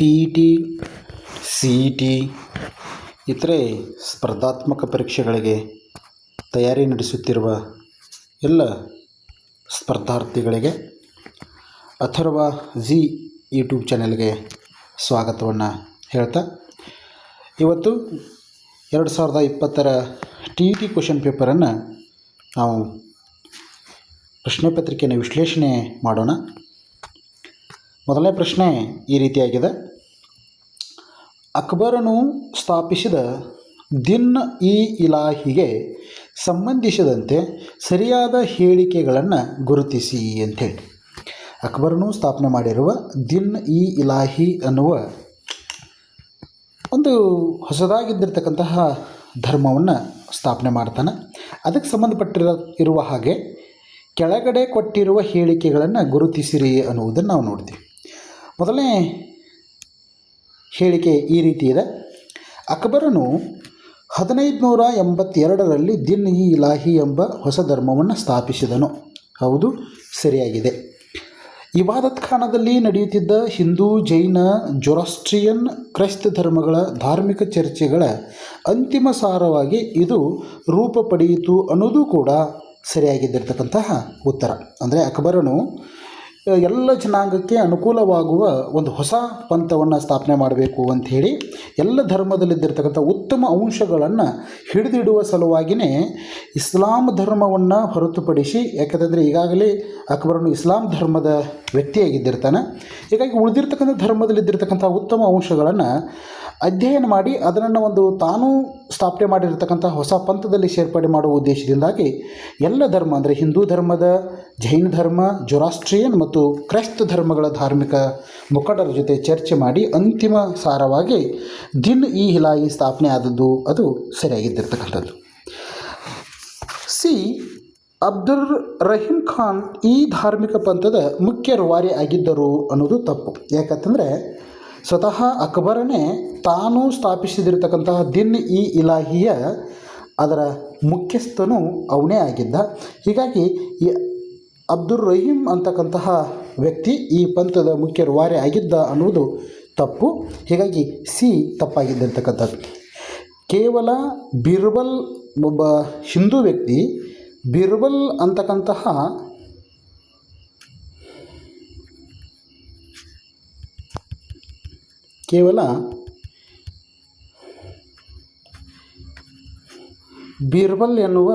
T E T, C E T ಇತರೆ ಸ್ಪರ್ಧಾತ್ಮಕ ಪರೀಕ್ಷೆಗಳಿಗೆ ತಯಾರಿ ನಡೆಸುತ್ತಿರುವ ಎಲ್ಲ ಸ್ಪರ್ಧಾರ್ಥಿಗಳಿಗೆ ಅಥರ್ವ ಝೀ ಯೂಟ್ಯೂಬ್ ಚಾನೆಲ್ಗೆ ಸ್ವಾಗತವನ್ನು ಹೇಳ್ತಾ, ಇವತ್ತು ಎರಡು ಸಾವಿರದ ಇಪ್ಪತ್ತರ ಟಿ ಇ ಟಿ ಕ್ವಶನ್ ಪೇಪರನ್ನು ನಾವು ಪ್ರಶ್ನೆ ಪತ್ರಿಕೆಯನ್ನು ವಿಶ್ಲೇಷಣೆ ಮಾಡೋಣ. ಮೊದಲನೇ ಪ್ರಶ್ನೆ ಈ ರೀತಿಯಾಗಿದೆ. ಅಕ್ಬರನು ಸ್ಥಾಪಿಸಿದ ದಿನ್ ಇ ಇಲಾಹಿಗೆ ಸಂಬಂಧಿಸಿದಂತೆ ಸರಿಯಾದ ಹೇಳಿಕೆಗಳನ್ನು ಗುರುತಿಸಿ ಅಂಥೇಳಿ ಅಕ್ಬರನು ಸ್ಥಾಪನೆ ಮಾಡಿರುವ ದಿನ್ ಇ ಇಲಾಹಿ ಅನ್ನುವ ಒಂದು ಹೊಸದಾಗಿದ್ದಿರ್ತಕ್ಕಂತಹ ಧರ್ಮವನ್ನು ಸ್ಥಾಪನೆ ಮಾಡ್ತಾನೆ. ಅದಕ್ಕೆ ಸಂಬಂಧಪಟ್ಟಿರ ಇರುವ ಹಾಗೆ ಕೆಳಗಡೆ ಕೊಟ್ಟಿರುವ ಹೇಳಿಕೆಗಳನ್ನು ಗುರುತಿಸಿರಿ ಅನ್ನುವುದನ್ನು ನಾವು ನೋಡ್ತೀವಿ. ಮೊದಲನೇ ಹೇಳಿಕೆ ಈ ರೀತಿ ಇದೆ. ಅಕ್ಬರನು ಹದಿನೈದು ನೂರ ಎಂಬತ್ತೆರಡರಲ್ಲಿ ದಿನ್ ಇ ಇಲಾಹಿ ಎಂಬ ಹೊಸ ಧರ್ಮವನ್ನು ಸ್ಥಾಪಿಸಿದನು. ಹೌದು, ಸರಿಯಾಗಿದೆ. ಇಬಾದತ್ ಖಾನದಲ್ಲಿ ನಡೆಯುತ್ತಿದ್ದ ಹಿಂದೂ, ಜೈನ, ಜೊರಾಸ್ಟ್ರಿಯನ್, ಕ್ರೈಸ್ತ ಧರ್ಮಗಳ ಧಾರ್ಮಿಕ ಚರ್ಚೆಗಳ ಅಂತಿಮ ಸಾರವಾಗಿ ಇದು ರೂಪ ಪಡೆಯಿತು ಅನ್ನೋದು ಕೂಡ ಸರಿಯಾಗಿದ್ದಿರತಕ್ಕಂತಹ ಉತ್ತರ. ಅಂದರೆ ಅಕ್ಬರನು ಎಲ್ಲ ಜನಾಂಗಕ್ಕೆ ಅನುಕೂಲವಾಗುವ ಒಂದು ಹೊಸ ಪಂಥವನ್ನು ಸ್ಥಾಪನೆ ಮಾಡಬೇಕು ಅಂಥೇಳಿ ಎಲ್ಲ ಧರ್ಮದಲ್ಲಿದ್ದಿರ್ತಕ್ಕಂಥ ಉತ್ತಮ ಅಂಶಗಳನ್ನು ಹಿಡಿದಿಡುವ ಸಲುವಾಗಿಯೇ ಇಸ್ಲಾಂ ಧರ್ಮವನ್ನು ಹೊರತುಪಡಿಸಿ, ಯಾಕಂತಂದರೆ ಈಗಾಗಲೇ ಅಕ್ಬರನು ಇಸ್ಲಾಂ ಧರ್ಮದ ವ್ಯಕ್ತಿಯಾಗಿದ್ದಿರ್ತಾನೆ. ಹೀಗಾಗಿ ಉಳಿದಿರ್ತಕ್ಕಂಥ ಧರ್ಮದಲ್ಲಿದ್ದಿರ್ತಕ್ಕಂಥ ಉತ್ತಮ ಅಂಶಗಳನ್ನು ಅಧ್ಯಯನ ಮಾಡಿ ಅದನ್ನು ಒಂದು ತಾನೂ ಸ್ಥಾಪನೆ ಮಾಡಿರ್ತಕ್ಕಂಥ ಹೊಸ ಪಂಥದಲ್ಲಿ ಸೇರ್ಪಡೆ ಮಾಡುವ ಉದ್ದೇಶದಿಂದಾಗಿ ಎಲ್ಲ ಧರ್ಮ ಅಂದರೆ ಹಿಂದೂ ಧರ್ಮದ, ಜೈನ ಧರ್ಮ ಜೊರಾಸ್ಟ್ರಿಯನ್ ಮತ್ತು ಕ್ರೈಸ್ತ ಧರ್ಮಗಳ ಧಾರ್ಮಿಕ ಮುಖಂಡರ ಜೊತೆ ಚರ್ಚೆ ಮಾಡಿ ಅಂತಿಮ ಸಾರವಾಗಿ ದಿನ್ ಈ ಹಿಲಾಯಿ ಸ್ಥಾಪನೆ ಆದದ್ದು, ಅದು ಸರಿಯಾಗಿದ್ದಿರ್ತಕ್ಕಂಥದ್ದು. ಸಿ. ಅಬ್ದುಲ್ ರಹೀಂ ಖಾನ್ ಈ ಧಾರ್ಮಿಕ ಪಂಥದ ಮುಖ್ಯ ರೂವಾರಿ ಆಗಿದ್ದರು ಅನ್ನೋದು ತಪ್ಪು. ಯಾಕಂತಂದರೆ ಸ್ವತಃ ಅಕ್ಬರನೇ ತಾನು ಸ್ಥಾಪಿಸಿದಿರತಕ್ಕಂತಹ ದಿನ್ ಇ ಇಲಾಹಿಯ ಅದರ ಮುಖ್ಯಸ್ಥನು ಅವನೇ ಆಗಿದ್ದ. ಹೀಗಾಗಿ ಈ ಅಬ್ದುಲ್ ರಹೀಂ ಅಂತಕ್ಕಂತಹ ವ್ಯಕ್ತಿ ಈ ಪಂಥದ ಮುಖ್ಯ ರೂವಾರಿ ಆಗಿದ್ದ ಅನ್ನುವುದು ತಪ್ಪು. ಹೀಗಾಗಿ ಸಿ ತಪ್ಪಾಗಿದ್ದಿರ್ತಕ್ಕಂಥದ್ದು. ಕೇವಲ ಬಿರ್ಬಲ್ ಒಬ್ಬ ಹಿಂದೂ ವ್ಯಕ್ತಿ ಬಿರ್ಬಲ್ ಅಂತಕ್ಕಂತಹ ಕೇವಲ ಬೀರ್ಬಲ್ ಎನ್ನುವ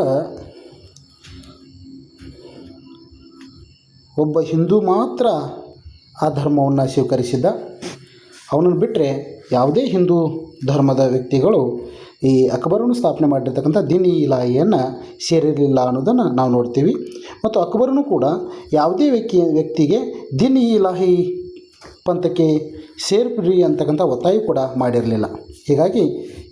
ಒಬ್ಬ ಹಿಂದೂ ಮಾತ್ರ ಆ ಧರ್ಮವನ್ನು ಸ್ವೀಕರಿಸಿದ್ದ. ಅವನನ್ನು ಬಿಟ್ಟರೆ ಯಾವುದೇ ಹಿಂದೂ ಧರ್ಮದ ವ್ಯಕ್ತಿಗಳು ಈ ಅಕ್ಬರನ್ನು ಸ್ಥಾಪನೆ ಮಾಡಿರ್ತಕ್ಕಂಥ ದಿನ್ ಇಲಾಹಿಯನ್ನು ಸೇರಿರಲಿಲ್ಲ ಅನ್ನೋದನ್ನು ನಾವು ನೋಡ್ತೀವಿ. ಮತ್ತು ಅಕ್ಬರನು ಕೂಡ ಯಾವುದೇ ವ್ಯಕ್ತಿ ವ್ಯಕ್ತಿಗೆ ದಿನ್ ಇಲಾಹಿ ಪಂಥಕ್ಕೆ ಸೇರ್ಪಿರಿ ಅಂತಕ್ಕಂಥ ಒತ್ತಾಯ ಕೂಡ ಮಾಡಿರಲಿಲ್ಲ. ಹೀಗಾಗಿ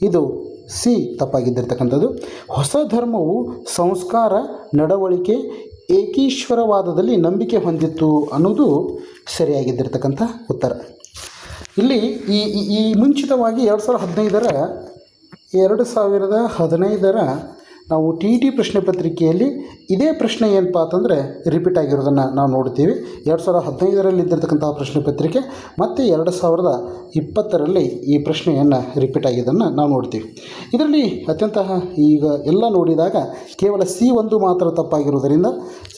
ಇದು ಸಿ ತಪ್ಪಾಗಿದ್ದಿರ್ತಕ್ಕಂಥದ್ದು. ಹೊಸ ಧರ್ಮವು ಸಂಸ್ಕಾರ, ನಡವಳಿಕೆ, ಏಕೀಶ್ವರವಾದದಲ್ಲಿ ನಂಬಿಕೆ ಹೊಂದಿತ್ತು ಅನ್ನೋದು ಸರಿಯಾಗಿದ್ದಿರ್ತಕ್ಕಂಥ ಉತ್ತರ. ಇಲ್ಲಿ ಈ, ಈ- ಈ ಮುಂಚಿತವಾಗಿ ಎರಡು ಸಾವಿರದ ಹದಿನೈದರ, ಎರಡು ಸಾವಿರದ ಹದಿನೈದರ ನಾವು ಟಿ ಟಿ ಪ್ರಶ್ನೆ ಪತ್ರಿಕೆಯಲ್ಲಿ ಇದೇ ಪ್ರಶ್ನೆ ಏನಪ್ಪ ಅಂತಂದರೆ ರಿಪೀಟ್ ಆಗಿರೋದನ್ನು ನಾವು ನೋಡ್ತೀವಿ. ಎರಡು ಸಾವಿರದ ಹದಿನೈದರಲ್ಲಿ ಇದ್ದಿರ್ತಕ್ಕಂಥ ಪ್ರಶ್ನೆ ಪತ್ರಿಕೆ ಮತ್ತು ಎರಡು ಸಾವಿರದ ಇಪ್ಪತ್ತರಲ್ಲಿ ಈ ಪ್ರಶ್ನೆಯನ್ನು ರಿಪೀಟ್ ಆಗಿದ್ದನ್ನು ನಾವು ನೋಡ್ತೀವಿ. ಇದರಲ್ಲಿ ಅತ್ಯಂತ ಈಗ ಎಲ್ಲ ನೋಡಿದಾಗ ಕೇವಲ ಸಿ ಒಂದು ಮಾತ್ರ ತಪ್ಪಾಗಿರುವುದರಿಂದ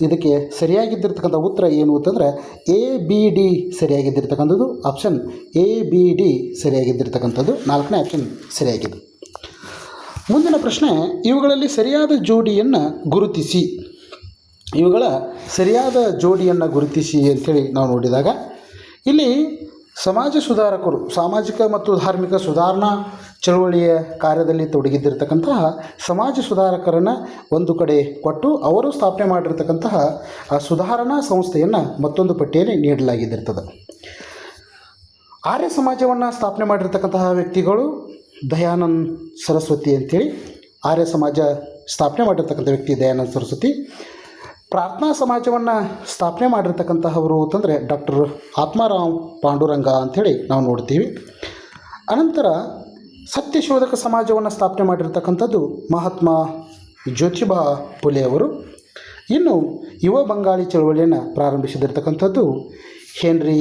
ಇದಕ್ಕೆ ಸರಿಯಾಗಿದ್ದಿರ್ತಕ್ಕಂಥ ಉತ್ತರ ಏನು ಅಂತಂದರೆ ಎ ಬಿ ಡಿ ಸರಿಯಾಗಿದ್ದಿರ್ತಕ್ಕಂಥದ್ದು ಆಪ್ಷನ್ ಎ ಬಿ ಡಿ ಸರಿಯಾಗಿದ್ದಿರ್ತಕ್ಕಂಥದ್ದು, ನಾಲ್ಕನೇ ಆಪ್ಷನ್ ಸರಿಯಾಗಿದೆ. ಮುಂದಿನ ಪ್ರಶ್ನೆ, ಇವುಗಳಲ್ಲಿ ಸರಿಯಾದ ಜೋಡಿಯನ್ನು ಗುರುತಿಸಿ. ಇವುಗಳ ಸರಿಯಾದ ಜೋಡಿಯನ್ನು ಗುರುತಿಸಿ ಅಂಥೇಳಿ ನಾವು ನೋಡಿದಾಗ, ಇಲ್ಲಿ ಸಮಾಜ ಸುಧಾರಕರು, ಸಾಮಾಜಿಕ ಮತ್ತು ಧಾರ್ಮಿಕ ಸುಧಾರಣಾ ಚಳುವಳಿಯ ಕಾರ್ಯದಲ್ಲಿ ತೊಡಗಿದ್ದಿರತಕ್ಕಂತಹ ಸಮಾಜ ಸುಧಾರಕರನ್ನು ಒಂದು ಕಡೆ ಕೊಟ್ಟು ಅವರು ಸ್ಥಾಪನೆ ಮಾಡಿರ್ತಕ್ಕಂತಹ ಆ ಸುಧಾರಣಾ ಸಂಸ್ಥೆಯನ್ನು ಮತ್ತೊಂದು ಪಟ್ಟಿಯಲ್ಲಿ ನೀಡಲಾಗಿದ್ದಿರ್ತದೆ. ಆರ್ಯ ಸಮಾಜವನ್ನು ಸ್ಥಾಪನೆ ಮಾಡಿರ್ತಕ್ಕಂತಹ ವ್ಯಕ್ತಿಗಳು ದಯಾನಂದ್ ಸರಸ್ವತಿ ಅಂಥೇಳಿ ಆರ್ಯ ಸಮಾಜ ಸ್ಥಾಪನೆ ಮಾಡಿರ್ತಕ್ಕಂಥ ವ್ಯಕ್ತಿ ದಯಾನಂದ ಸರಸ್ವತಿ. ಪ್ರಾರ್ಥನಾ ಸಮಾಜವನ್ನು ಸ್ಥಾಪನೆ ಮಾಡಿರ್ತಕ್ಕಂತಹವರು ಅಂತಂದರೆ ಡಾಕ್ಟರ್ ಆತ್ಮಾರಾಮ್ ಪಾಂಡುರಂಗ ಅಂಥೇಳಿ ನಾವು ನೋಡ್ತೀವಿ. ಅನಂತರ ಸತ್ಯಶೋಧಕ ಸಮಾಜವನ್ನು ಸ್ಥಾಪನೆ ಮಾಡಿರ್ತಕ್ಕಂಥದ್ದು ಮಹಾತ್ಮ ಜ್ಯೋತಿಬಾ ಫುಲೆ ಅವರು. ಇನ್ನು ಯುವ ಬಂಗಾಳಿ ಚಳವಳಿಯನ್ನು ಪ್ರಾರಂಭಿಸಿದಿರ್ತಕ್ಕಂಥದ್ದು ಹೆನ್ರಿ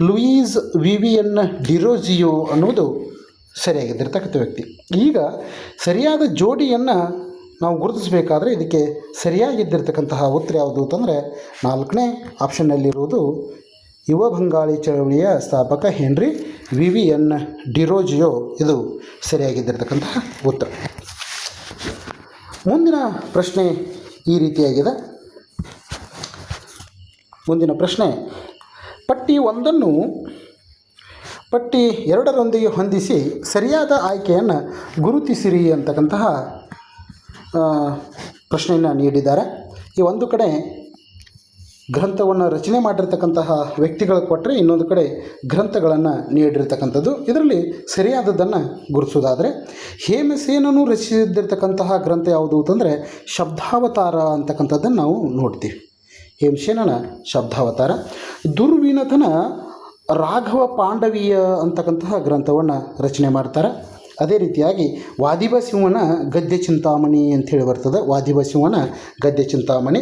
ಲೂಯಿಸ್ ವಿವಿಯನ್ ಡಿರೋಜಿಯೋ ಅನ್ನುವುದು ಸರಿಯಾಗಿದ್ದಿರ್ತಕ್ಕಂಥ ವ್ಯಕ್ತಿ. ಈಗ ಸರಿಯಾದ ಜೋಡಿಯನ್ನು ನಾವು ಗುರುತಿಸಬೇಕಾದ್ರೆ ಇದಕ್ಕೆ ಸರಿಯಾಗಿದ್ದಿರ್ತಕ್ಕಂತಹ ಉತ್ತರ ಯಾವುದು ಅಂತಂದರೆ ನಾಲ್ಕನೇ ಆಪ್ಷನ್ನಲ್ಲಿರುವುದು ಯುವ ಬಂಗಾಳಿ ಚಳವಳಿಯ ಸ್ಥಾಪಕ Henry V V N Derozio ಇದು ಸರಿಯಾಗಿದ್ದಿರ್ತಕ್ಕಂತಹ ಉತ್ತರ. ಮುಂದಿನ ಪ್ರಶ್ನೆ ಈ ರೀತಿಯಾಗಿದೆ. ಮುಂದಿನ ಪ್ರಶ್ನೆ, ಪಟ್ಟಿ ಒಂದನ್ನು ಪಟ್ಟಿ ಎರಡರೊಂದಿಗೆ ಹೊಂದಿಸಿ ಸರಿಯಾದ ಆಯ್ಕೆಯನ್ನು ಗುರುತಿಸಿರಿ ಅಂತಕ್ಕಂತಹ ಪ್ರಶ್ನೆಯನ್ನು ನೀಡಿದ್ದಾರೆ. ಈ ಒಂದು ಕಡೆ ಗ್ರಂಥವನ್ನು ರಚನೆ ಮಾಡಿರ್ತಕ್ಕಂತಹ ವ್ಯಕ್ತಿಗಳು ಕೊಟ್ಟರೆ ಇನ್ನೊಂದು ಕಡೆ ಗ್ರಂಥಗಳನ್ನು ನೀಡಿರ್ತಕ್ಕಂಥದ್ದು. ಇದರಲ್ಲಿ ಸರಿಯಾದದ್ದನ್ನು ಗುರುತಿಸೋದಾದರೆ ಹೇಮಸೇನನು ರಚಿಸಿದ್ದಿರ್ತಕ್ಕಂತಹ ಗ್ರಂಥ ಯಾವುದು ಅಂತಂದರೆ, ಶಬ್ದಾವತಾರ ಅಂತಕ್ಕಂಥದ್ದನ್ನು ನಾವು ನೋಡ್ತೀವಿ. ಹೇಮಸೇನನ ಶಬ್ದಾವತಾರ. ದುರ್ವಿನತನ ರಾಘವ ಪಾಂಡವೀಯ ಅಂತಕ್ಕಂತಹ ಗ್ರಂಥವನ್ನು ರಚನೆ ಮಾಡ್ತಾರೆ. ಅದೇ ರೀತಿಯಾಗಿ ವಾದಿಬ ಸಿಂಹನ ಗದ್ಯ ಚಿಂತಾಮಣಿ ಅಂಥೇಳಿ ಬರ್ತದೆ. ವಾದಿಬ ಸಿಂಹನ ಗದ್ಯ ಚಿಂತಾಮಣಿ.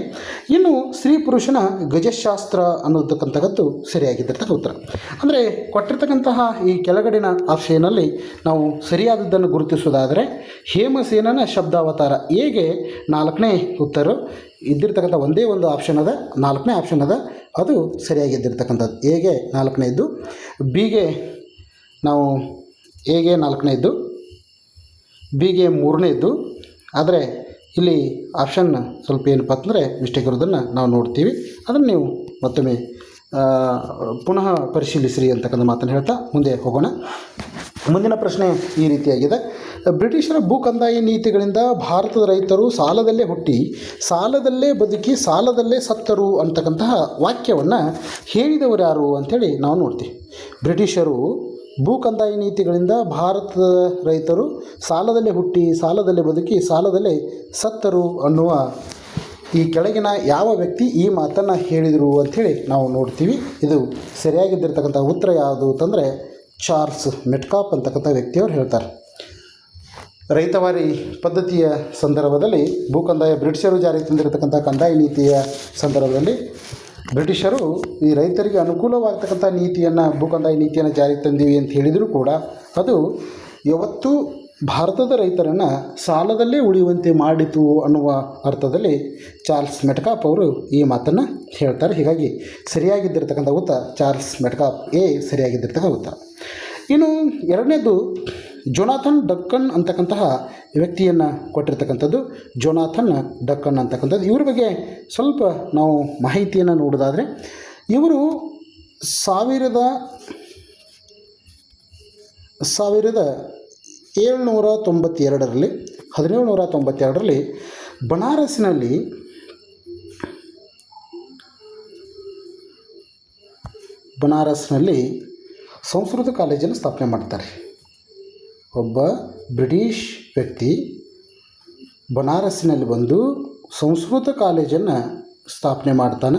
ಇನ್ನು ಸ್ತ್ರೀ ಪುರುಷನ ಗಜಶಾಸ್ತ್ರ ಅನ್ನೋದಕ್ಕಂಥದ್ದು ಸರಿಯಾಗಿದ್ದಿರ್ತಕ್ಕ ಉತ್ತರ. ಅಂದರೆ ಕೊಟ್ಟಿರ್ತಕ್ಕಂತಹ ಈ ಕೆಳಗಡಿನ ಆಪ್ಷನಲ್ಲಿ ನಾವು ಸರಿಯಾದದ್ದನ್ನು ಗುರುತಿಸೋದಾದರೆ ಹೇಮಸೇನನ ಶಬ್ದಾವತಾರ. ಹೇಗೆ? ನಾಲ್ಕನೇ ಉತ್ತರ ಇದ್ದಿರ್ತಕ್ಕಂಥ ಒಂದೇ ಒಂದು ಆಪ್ಷನ್ ಅದ. ನಾಲ್ಕನೇ ಆಪ್ಷನ್ ಅದ ಅದು ಸರಿಯಾಗಿದ್ದಿರ್ತಕ್ಕಂಥದ್ದು ಎಗೆ ನಾಲ್ಕನೇದ್ದು, ಬಿಗೆ ನಾವು ಎಗೆ ನಾಲ್ಕನೇದ್ದು, ಬಿಗೆ ಮೂರನೇದ್ದು. ಆದರೆ ಇಲ್ಲಿ ಆಪ್ಷನ್ ಸ್ವಲ್ಪ ಏನಪ್ಪ ಅಂತಂದರೆ ಮಿಸ್ಟೇಕ್ ಇರೋದನ್ನು ನಾವು ನೋಡ್ತೀವಿ. ಅದನ್ನು ನೀವು ಮತ್ತೊಮ್ಮೆ ಪುನಃ ಪರಿಶೀಲಿಸಿರಿ ಅಂತಕ್ಕಂಥ ಮಾತನ್ನು ಹೇಳ್ತಾ ಮುಂದೆ ಹೋಗೋಣ. ಮುಂದಿನ ಪ್ರಶ್ನೆ ಈ ರೀತಿಯಾಗಿದೆ. ಬ್ರಿಟಿಷರ ಭೂ ಕಂದಾಯ ನೀತಿಗಳಿಂದ ಭಾರತದ ರೈತರು ಸಾಲದಲ್ಲೇ ಹುಟ್ಟಿ, ಸಾಲದಲ್ಲೇ ಬದುಕಿ, ಸಾಲದಲ್ಲೇ ಸತ್ತರು ಅಂತಕ್ಕಂತಹ ವಾಕ್ಯವನ್ನು ಹೇಳಿದವರು ಯಾರು ಅಂಥೇಳಿ ನಾವು ನೋಡ್ತೀವಿ. ಬ್ರಿಟಿಷರು ಭೂ ಕಂದಾಯ ನೀತಿಗಳಿಂದ ಭಾರತದ ರೈತರು ಸಾಲದಲ್ಲೇ ಹುಟ್ಟಿ, ಸಾಲದಲ್ಲೇ ಬದುಕಿ, ಸಾಲದಲ್ಲೇ ಸತ್ತರು ಅನ್ನುವ ಈ ಕೆಳಗಿನ ಯಾವ ವ್ಯಕ್ತಿ ಈ ಮಾತನ್ನು ಹೇಳಿದರು ಅಂಥೇಳಿ ನಾವು ನೋಡ್ತೀವಿ. ಇದು ಸರಿಯಾಗಿದ್ದಿರ್ತಕ್ಕಂಥ ಉತ್ತರ ಯಾವುದು ಅಂತಂದರೆ ಚಾರ್ಲ್ಸ್ ಮೆಟ್ಕಾಪ್ ಅಂತಕ್ಕಂಥ ವ್ಯಕ್ತಿಯವರು ಹೇಳ್ತಾರೆ. ರೈತವಾರಿ ಪದ್ಧತಿಯ ಸಂದರ್ಭದಲ್ಲಿ ಭೂ ಕಂದಾಯ ಬ್ರಿಟಿಷರು ಜಾರಿಗೆ ತಂದಿರತಕ್ಕಂಥ ಕಂದಾಯ ನೀತಿಯ ಸಂದರ್ಭದಲ್ಲಿ ಬ್ರಿಟಿಷರು ಈ ರೈತರಿಗೆ ಅನುಕೂಲವಾಗ್ತಕ್ಕಂಥ ನೀತಿಯನ್ನು, ಭೂಕಂದಾಯ ನೀತಿಯನ್ನು ಜಾರಿಗೆ ತಂದಿವಿ ಅಂತ ಹೇಳಿದರೂ ಕೂಡ ಅದು ಯಾವತ್ತೂ ಭಾರತದ ರೈತರನ್ನು ಸಾಲದಲ್ಲೇ ಉಳಿಯುವಂತೆ ಮಾಡಿತು ಅನ್ನುವ ಅರ್ಥದಲ್ಲಿ ಚಾರ್ಲ್ಸ್ ಮೆಟ್ಕಾಪ್ ಅವರು ಈ ಮಾತನ್ನು ಹೇಳ್ತಾರೆ. ಹೀಗಾಗಿ ಸರಿಯಾಗಿದ್ದಿರ್ತಕ್ಕಂಥ ಉತ್ತ ಚಾರ್ಲ್ಸ್ ಮೆಟ್ಕಾಪ್ ಎ ಸರಿಯಾಗಿದ್ದಿರ್ತಕ್ಕಂಥ ಉತ್ತ ಇನ್ನು ಎರಡನೇದು ಜೊನಾಥನ್ ಡಕ್ಕನ್ ಅಂತಕ್ಕಂತಹ ವ್ಯಕ್ತಿಯನ್ನು ಕೊಟ್ಟಿರ್ತಕ್ಕಂಥದ್ದು ಜೋನಾಥನ್ ಡಕ್ಕನ್ ಅಂತಕ್ಕಂಥದ್ದು. ಇವ್ರ ಬಗ್ಗೆ ಸ್ವಲ್ಪ ನಾವು ಮಾಹಿತಿಯನ್ನು ನೋಡೋದಾದರೆ, ಇವರು ಸಾವಿರದ ಸಾವಿರದ ಏಳ್ನೂರ ತೊಂಬತ್ತೆರಡರಲ್ಲಿ ಹದಿನೇಳು ನೂರ ತೊಂಬತ್ತೆರಡರಲ್ಲಿ ಬನಾರಸ್ಸಿನಲ್ಲಿ ಬನಾರಸ್ನಲ್ಲಿ ಸಂಸ್ಕೃತ ಕಾಲೇಜನ್ನು ಸ್ಥಾಪನೆ ಮಾಡ್ತಾರೆ. ಒಬ್ಬ ಬ್ರಿಟಿಷ್ ವ್ಯಕ್ತಿ ಬನಾರಸ್ಸಿನಲ್ಲಿ ಬಂದು ಸಂಸ್ಕೃತ ಕಾಲೇಜನ್ನು ಸ್ಥಾಪನೆ ಮಾಡ್ತಾನೆ.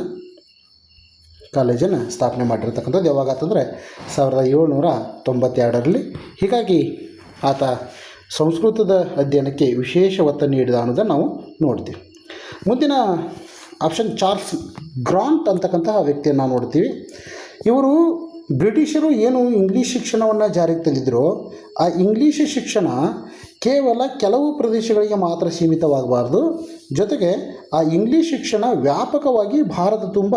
ಕಾಲೇಜನ್ನು ಸ್ಥಾಪನೆ ಮಾಡಿರ್ತಕ್ಕಂಥದ್ದು ಯಾವಾಗ ಅಂತಂದರೆ ಸಾವಿರದ ಏಳ್ನೂರ ತೊಂಬತ್ತೆರಡರಲ್ಲಿ. ಹೀಗಾಗಿ ಆತ ಸಂಸ್ಕೃತದ ಅಧ್ಯಯನಕ್ಕೆ ವಿಶೇಷ ಒತ್ತು ನೀಡಿದ ಅನ್ನೋದನ್ನು ನಾವು ನೋಡ್ತೀವಿ. ಮುಂದಿನ ಆಪ್ಷನ್ ಚಾರ್ಲ್ಸ್ ಗ್ರಾಂಟ್ ಅಂತಕ್ಕಂತಹ ವ್ಯಕ್ತಿಯನ್ನು ನೋಡ್ತೀವಿ. ಇವರು ಬ್ರಿಟಿಷರು ಏನು ಇಂಗ್ಲೀಷ್ ಶಿಕ್ಷಣವನ್ನು ಜಾರಿಗೆ ತಂದಿದ್ದರು ಆ ಇಂಗ್ಲೀಷ್ ಶಿಕ್ಷಣ ಕೇವಲ ಕೆಲವು ಪ್ರದೇಶಗಳಿಗೆ ಮಾತ್ರ ಸೀಮಿತವಾಗಬಾರ್ದು. ಜೊತೆಗೆ ಆ ಇಂಗ್ಲೀಷ್ ಶಿಕ್ಷಣ ವ್ಯಾಪಕವಾಗಿ ಭಾರತ ತುಂಬ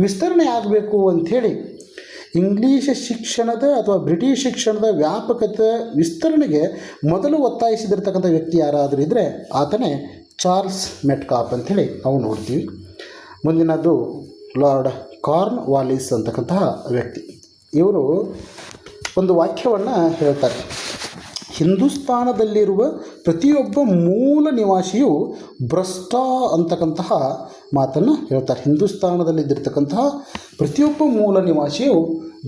ವಿಸ್ತರಣೆ ಆಗಬೇಕು ಅಂಥೇಳಿ ಇಂಗ್ಲೀಷ್ ಶಿಕ್ಷಣದ ಅಥವಾ ಬ್ರಿಟಿಷ್ ಶಿಕ್ಷಣದ ವ್ಯಾಪಕತೆ ವಿಸ್ತರಣೆಗೆ ಮೊದಲು ಒತ್ತಾಯಿಸಿದಿರ್ತಕ್ಕಂಥ ವ್ಯಕ್ತಿ ಯಾರಾದರೂ ಇದ್ದರೆ ಆತನೇ ಚಾರ್ಲ್ಸ್ ಮೆಟ್ಕಾಪ್ ಅಂಥೇಳಿ ನಾವು ನೋಡ್ತೀವಿ. ಮುಂದಿನದು ಲಾರ್ಡ್ ಕಾರ್ನ್ ವಾಲಿಸ್ ಅಂತಕ್ಕಂತಹ ವ್ಯಕ್ತಿ. ಇವರು ಒಂದು ವಾಕ್ಯವನ್ನು ಹೇಳ್ತಾರೆ. ಹಿಂದೂಸ್ತಾನದಲ್ಲಿರುವ ಪ್ರತಿಯೊಬ್ಬ ಮೂಲ ನಿವಾಸಿಯು ಭ್ರಷ್ಟ ಅಂತಕ್ಕಂತಹ ಮಾತನ್ನು ಹೇಳ್ತಾರೆ. ಹಿಂದೂಸ್ತಾನದಲ್ಲಿದ್ದಿರ್ತಕ್ಕಂತಹ ಪ್ರತಿಯೊಬ್ಬ ಮೂಲ ನಿವಾಸಿಯು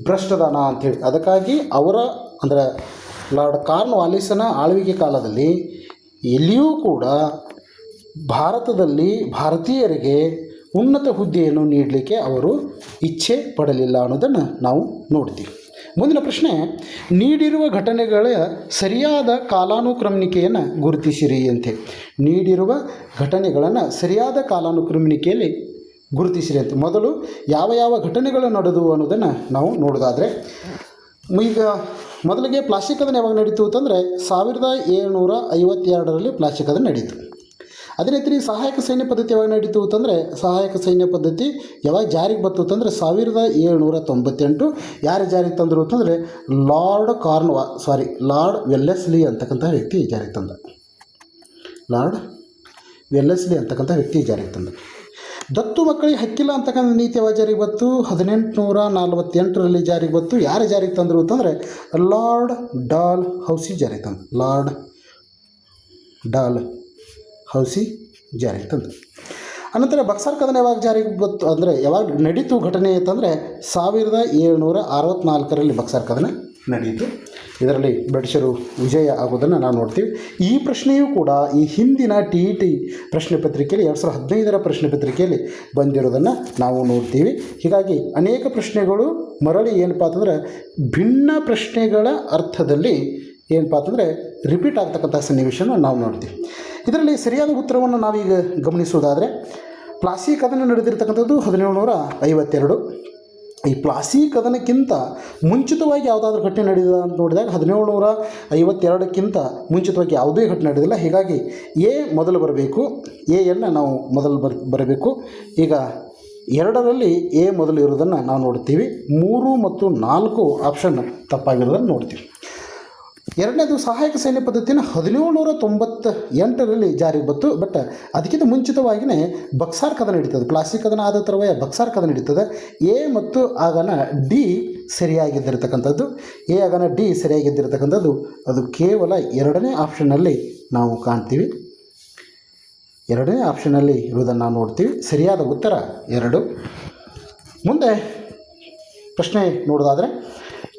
ಭ್ರಷ್ಟದಾನ ಹೇಳಿ ಅದಕ್ಕಾಗಿ ಅವರ ಅಂದರೆ ಲಾರ್ಡ್ ಕಾರ್ನ್ ವಾಲಿಸನ ಆಳ್ವಿಕೆ ಕಾಲದಲ್ಲಿ ಎಲ್ಲಿಯೂ ಕೂಡ ಭಾರತದಲ್ಲಿ ಭಾರತೀಯರಿಗೆ ಉನ್ನತ ಹುದ್ದೆಯನ್ನು ನೀಡಲಿಕ್ಕೆ ಅವರು ಇಚ್ಛೆ ಪಡಲಿಲ್ಲ ಅನ್ನೋದನ್ನು ನಾವು ನೋಡ್ತೀವಿ ಮುಂದಿನ ಪ್ರಶ್ನೆ, ನೀಡಿರುವ ಘಟನೆಗಳ ಸರಿಯಾದ ಕಾಲಾನುಕ್ರಮಣಿಕೆಯನ್ನು ಗುರುತಿಸಿರಿ ಅಂತೆ. ನೀಡಿರುವ ಘಟನೆಗಳನ್ನು ಸರಿಯಾದ ಕಾಲಾನುಕ್ರಮಣಿಕೆಯಲ್ಲಿ ಗುರುತಿಸಿರಿ ಅಂತ. ಮೊದಲು ಯಾವ ಯಾವ ಘಟನೆಗಳು ನಡೆದು ಅನ್ನೋದನ್ನು ನಾವು ನೋಡೋದಾದರೆ, ಈಗ ಮೊದಲಿಗೆ ಪ್ಲಾಸ್ಟಿಕ್ ಅದನ್ನು ಯಾವಾಗ ನಡೀತು ಅಂತಂದರೆ ಸಾವಿರದ ಏಳ್ನೂರ ಐವತ್ತೆರಡರಲ್ಲಿ ಪ್ಲಾಸ್ಟಿಕ್ ಅದನ್ನು ನಡೀತು. ಅದೇ ರೀತಿ ಸಹಾಯಕ ಸೈನ್ಯ ಪದ್ಧತಿ ಯಾವಾಗ ನಡೀತು ಅಂತಂದರೆ ಸಹಾಯಕ ಸೈನ್ಯ ಪದ್ಧತಿ ಯಾವಾಗ ಜಾರಿಗೆ ಬಂತು ಅಂತಂದರೆ ಸಾವಿರದ ಏಳ್ನೂರ ತೊಂಬತ್ತೆಂಟು ಯಾರು ಜಾರಿಗೆ ತಂದರು ಅಂತಂದರೆ Lord Cornwallis sorry Lord Wellesley ಅಂತಕ್ಕಂಥ ವ್ಯಕ್ತಿ ಜಾರಿಗೆ ತಂದ. ಲಾರ್ಡ್ ವೆಲ್ಲೆಸ್ಲಿ ಅಂತಕ್ಕಂಥ ವ್ಯಕ್ತಿ ಜಾರಿಗೆ ತಂದ. ದತ್ತು ಮಕ್ಕಳಿಗೆ ಹಕ್ಕಿಲ್ಲ ಅಂತಕ್ಕಂಥ ನೀತಿ ಯಾವಾಗ ಜಾರಿಗೆ ಬಂತು? ಹದಿನೆಂಟುನೂರ ನಲ್ವತ್ತೆಂಟರಲ್ಲಿ ಜಾರಿಗೆ ಬಂತು. ಯಾರು ಜಾರಿಗೆ ತಂದರು ಅಂತಂದರೆ ಲಾರ್ಡ್ ಡಾಲ್ ಹೌಸಿ ಜಾರಿಗೆ ತಂದ. ಲಾರ್ಡ್ ಡಾಲ್ ಹೌಸಿ ಜಾರಿಗೆ ತಂದು. ಅನಂತರ ಬಕ್ಸಾರ್ ಕದನ ಯಾವಾಗ ಜಾರಿಗೆ ಬಂತು ಅಂದರೆ ಯಾವಾಗ ನಡೀತು ಘಟನೆ ಅಂತಂದರೆ ಸಾವಿರದ ಏಳ್ನೂರ ಅರವತ್ತ್ನಾಲ್ಕರಲ್ಲಿ ಬಕ್ಸಾರ್ ಕದನ ನಡೆಯಿತು ಇದರಲ್ಲಿ ಬ್ರಿಟಿಷರು ವಿಜಯ ಆಗೋದನ್ನು ನಾವು ನೋಡ್ತೀವಿ. ಈ ಪ್ರಶ್ನೆಯೂ ಕೂಡ ಈ ಹಿಂದಿನ ಟಿ ಇ ಟಿ ಪ್ರಶ್ನೆ ಪತ್ರಿಕೆಯಲ್ಲಿ ಎರಡು ಸಾವಿರದ ಹದಿನೈದರ ಪ್ರಶ್ನೆ ಪತ್ರಿಕೆಯಲ್ಲಿ ಬಂದಿರೋದನ್ನು ನಾವು ನೋಡ್ತೀವಿ. ಹೀಗಾಗಿ ಅನೇಕ ಪ್ರಶ್ನೆಗಳು ಮರಳಿ ಏನಪ್ಪ ಅಂತಂದರೆ ಭಿನ್ನ ಪ್ರಶ್ನೆಗಳ ಅರ್ಥದಲ್ಲಿ ಏನಪ್ಪ ಅಂತಂದರೆ ರಿಪೀಟ್ ಆಗ್ತಕ್ಕಂಥ ಸನ್ನಿವೇಶನ ನಾವು ನೋಡ್ತೀವಿ. ಇದರಲ್ಲಿ ಸರಿಯಾದ ಉತ್ತರವನ್ನು ನಾವೀಗ ಗಮನಿಸುವುದಾದರೆ ಪ್ಲಾಸಿ ಕದನ ನಡೆದಿರ್ತಕ್ಕಂಥದ್ದು ಹದಿನೇಳುನೂರ ಐವತ್ತೆರಡು. ಈ ಪ್ಲಾಸಿ ಕದನಕ್ಕಿಂತ ಮುಂಚಿತವಾಗಿ ಯಾವುದಾದ್ರೂ ಘಟನೆ ನಡೆದಿದೆ ಅಂತ ನೋಡಿದಾಗ ಹದಿನೇಳುನೂರ ಐವತ್ತೆರಡಕ್ಕಿಂತ ಮುಂಚಿತವಾಗಿ ಯಾವುದೇ ಘಟನೆ ನಡೆದಿಲ್ಲ. ಹೀಗಾಗಿ ಎ ಮೊದಲು ಬರಬೇಕು ಎಯನ್ನು ನಾವು ಮೊದಲು ಬರ್, ಬರಬೇಕು. ಈಗ ಎರಡರಲ್ಲಿ ಎ ಮೊದಲು ಇರೋದನ್ನು ನಾವು ನೋಡ್ತೀವಿ. ಮೂರು ಮತ್ತು ನಾಲ್ಕು ಆಪ್ಷನ್ ತಪ್ಪಾಗಿರೋದನ್ನು ನೋಡ್ತೀವಿ. ಎರಡನೇದು ಸಹಾಯಕ ಸೈನ್ಯ ಪದ್ಧತಿನ ಹದಿನೇಳುನೂರ ತೊಂಬತ್ತ ಎಂಟರಲ್ಲಿ ಜಾರಿಗೆ ಬಂತು. ಬಟ್ ಅದಕ್ಕಿಂತ ಮುಂಚಿತವಾಗಿಯೇ ಬಕ್ಸಾರ್ ಕದನ ಹಿಡಿತದೆ. ಪ್ಲಾಸ್ಟಿಕ್ ಕದನ ಆದ ತರವೇ ಬಕ್ಸಾರ್ ಕದನ ಹಿಡಿತದೆ. ಎ ಮತ್ತು ಆಗನ ಡಿ ಸರಿಯಾಗಿದ್ದಿರತಕ್ಕಂಥದ್ದು. ಎ ಆಗನ ಡಿ ಸರಿಯಾಗಿದ್ದಿರತಕ್ಕಂಥದ್ದು. ಅದು ಕೇವಲ ಎರಡನೇ ಆಪ್ಷನ್ನಲ್ಲಿ ನಾವು ಕಾಣ್ತೀವಿ. ಎರಡನೇ ಆಪ್ಷನ್ನಲ್ಲಿ ಇರುವುದನ್ನು ನಾವು ನೋಡ್ತೀವಿ. ಸರಿಯಾದ ಉತ್ತರ ಎರಡು. ಮುಂದೆ ಪ್ರಶ್ನೆ ನೋಡೋದಾದರೆ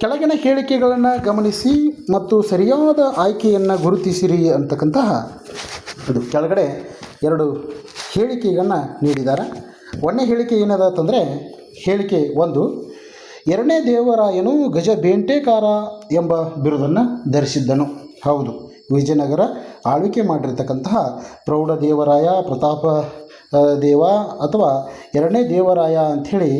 ಕೆಳಗಿನ ಹೇಳಿಕೆಗಳನ್ನು ಗಮನಿಸಿ ಮತ್ತು ಸರಿಯಾದ ಆಯ್ಕೆಯನ್ನು ಗುರುತಿಸಿರಿ ಅಂತಕ್ಕಂತಹ ಇದು ಕೆಳಗಡೆ ಎರಡು ಹೇಳಿಕೆಗಳನ್ನು ನೀಡಿದ್ದಾರೆ. ಒಂದನೇ ಹೇಳಿಕೆ ಏನದ ಅಂತಂದರೆ, ಹೇಳಿಕೆ ಒಂದು, ಎರಡನೇ ದೇವರಾಯನು ಗಜ ಬೇಂಟೆಕಾರ ಎಂಬ ಬಿರುದನ್ನು ಧರಿಸಿದ್ದನು. ಹೌದು, ವಿಜಯನಗರ ಆಳ್ವಿಕೆ ಮಾಡಿರ್ತಕ್ಕಂತಹ ಪ್ರೌಢ ದೇವರಾಯ, ಪ್ರತಾಪ ದೇವ ಅಥವಾ ಎರಡನೇ ದೇವರಾಯ ಅಂಥೇಳಿ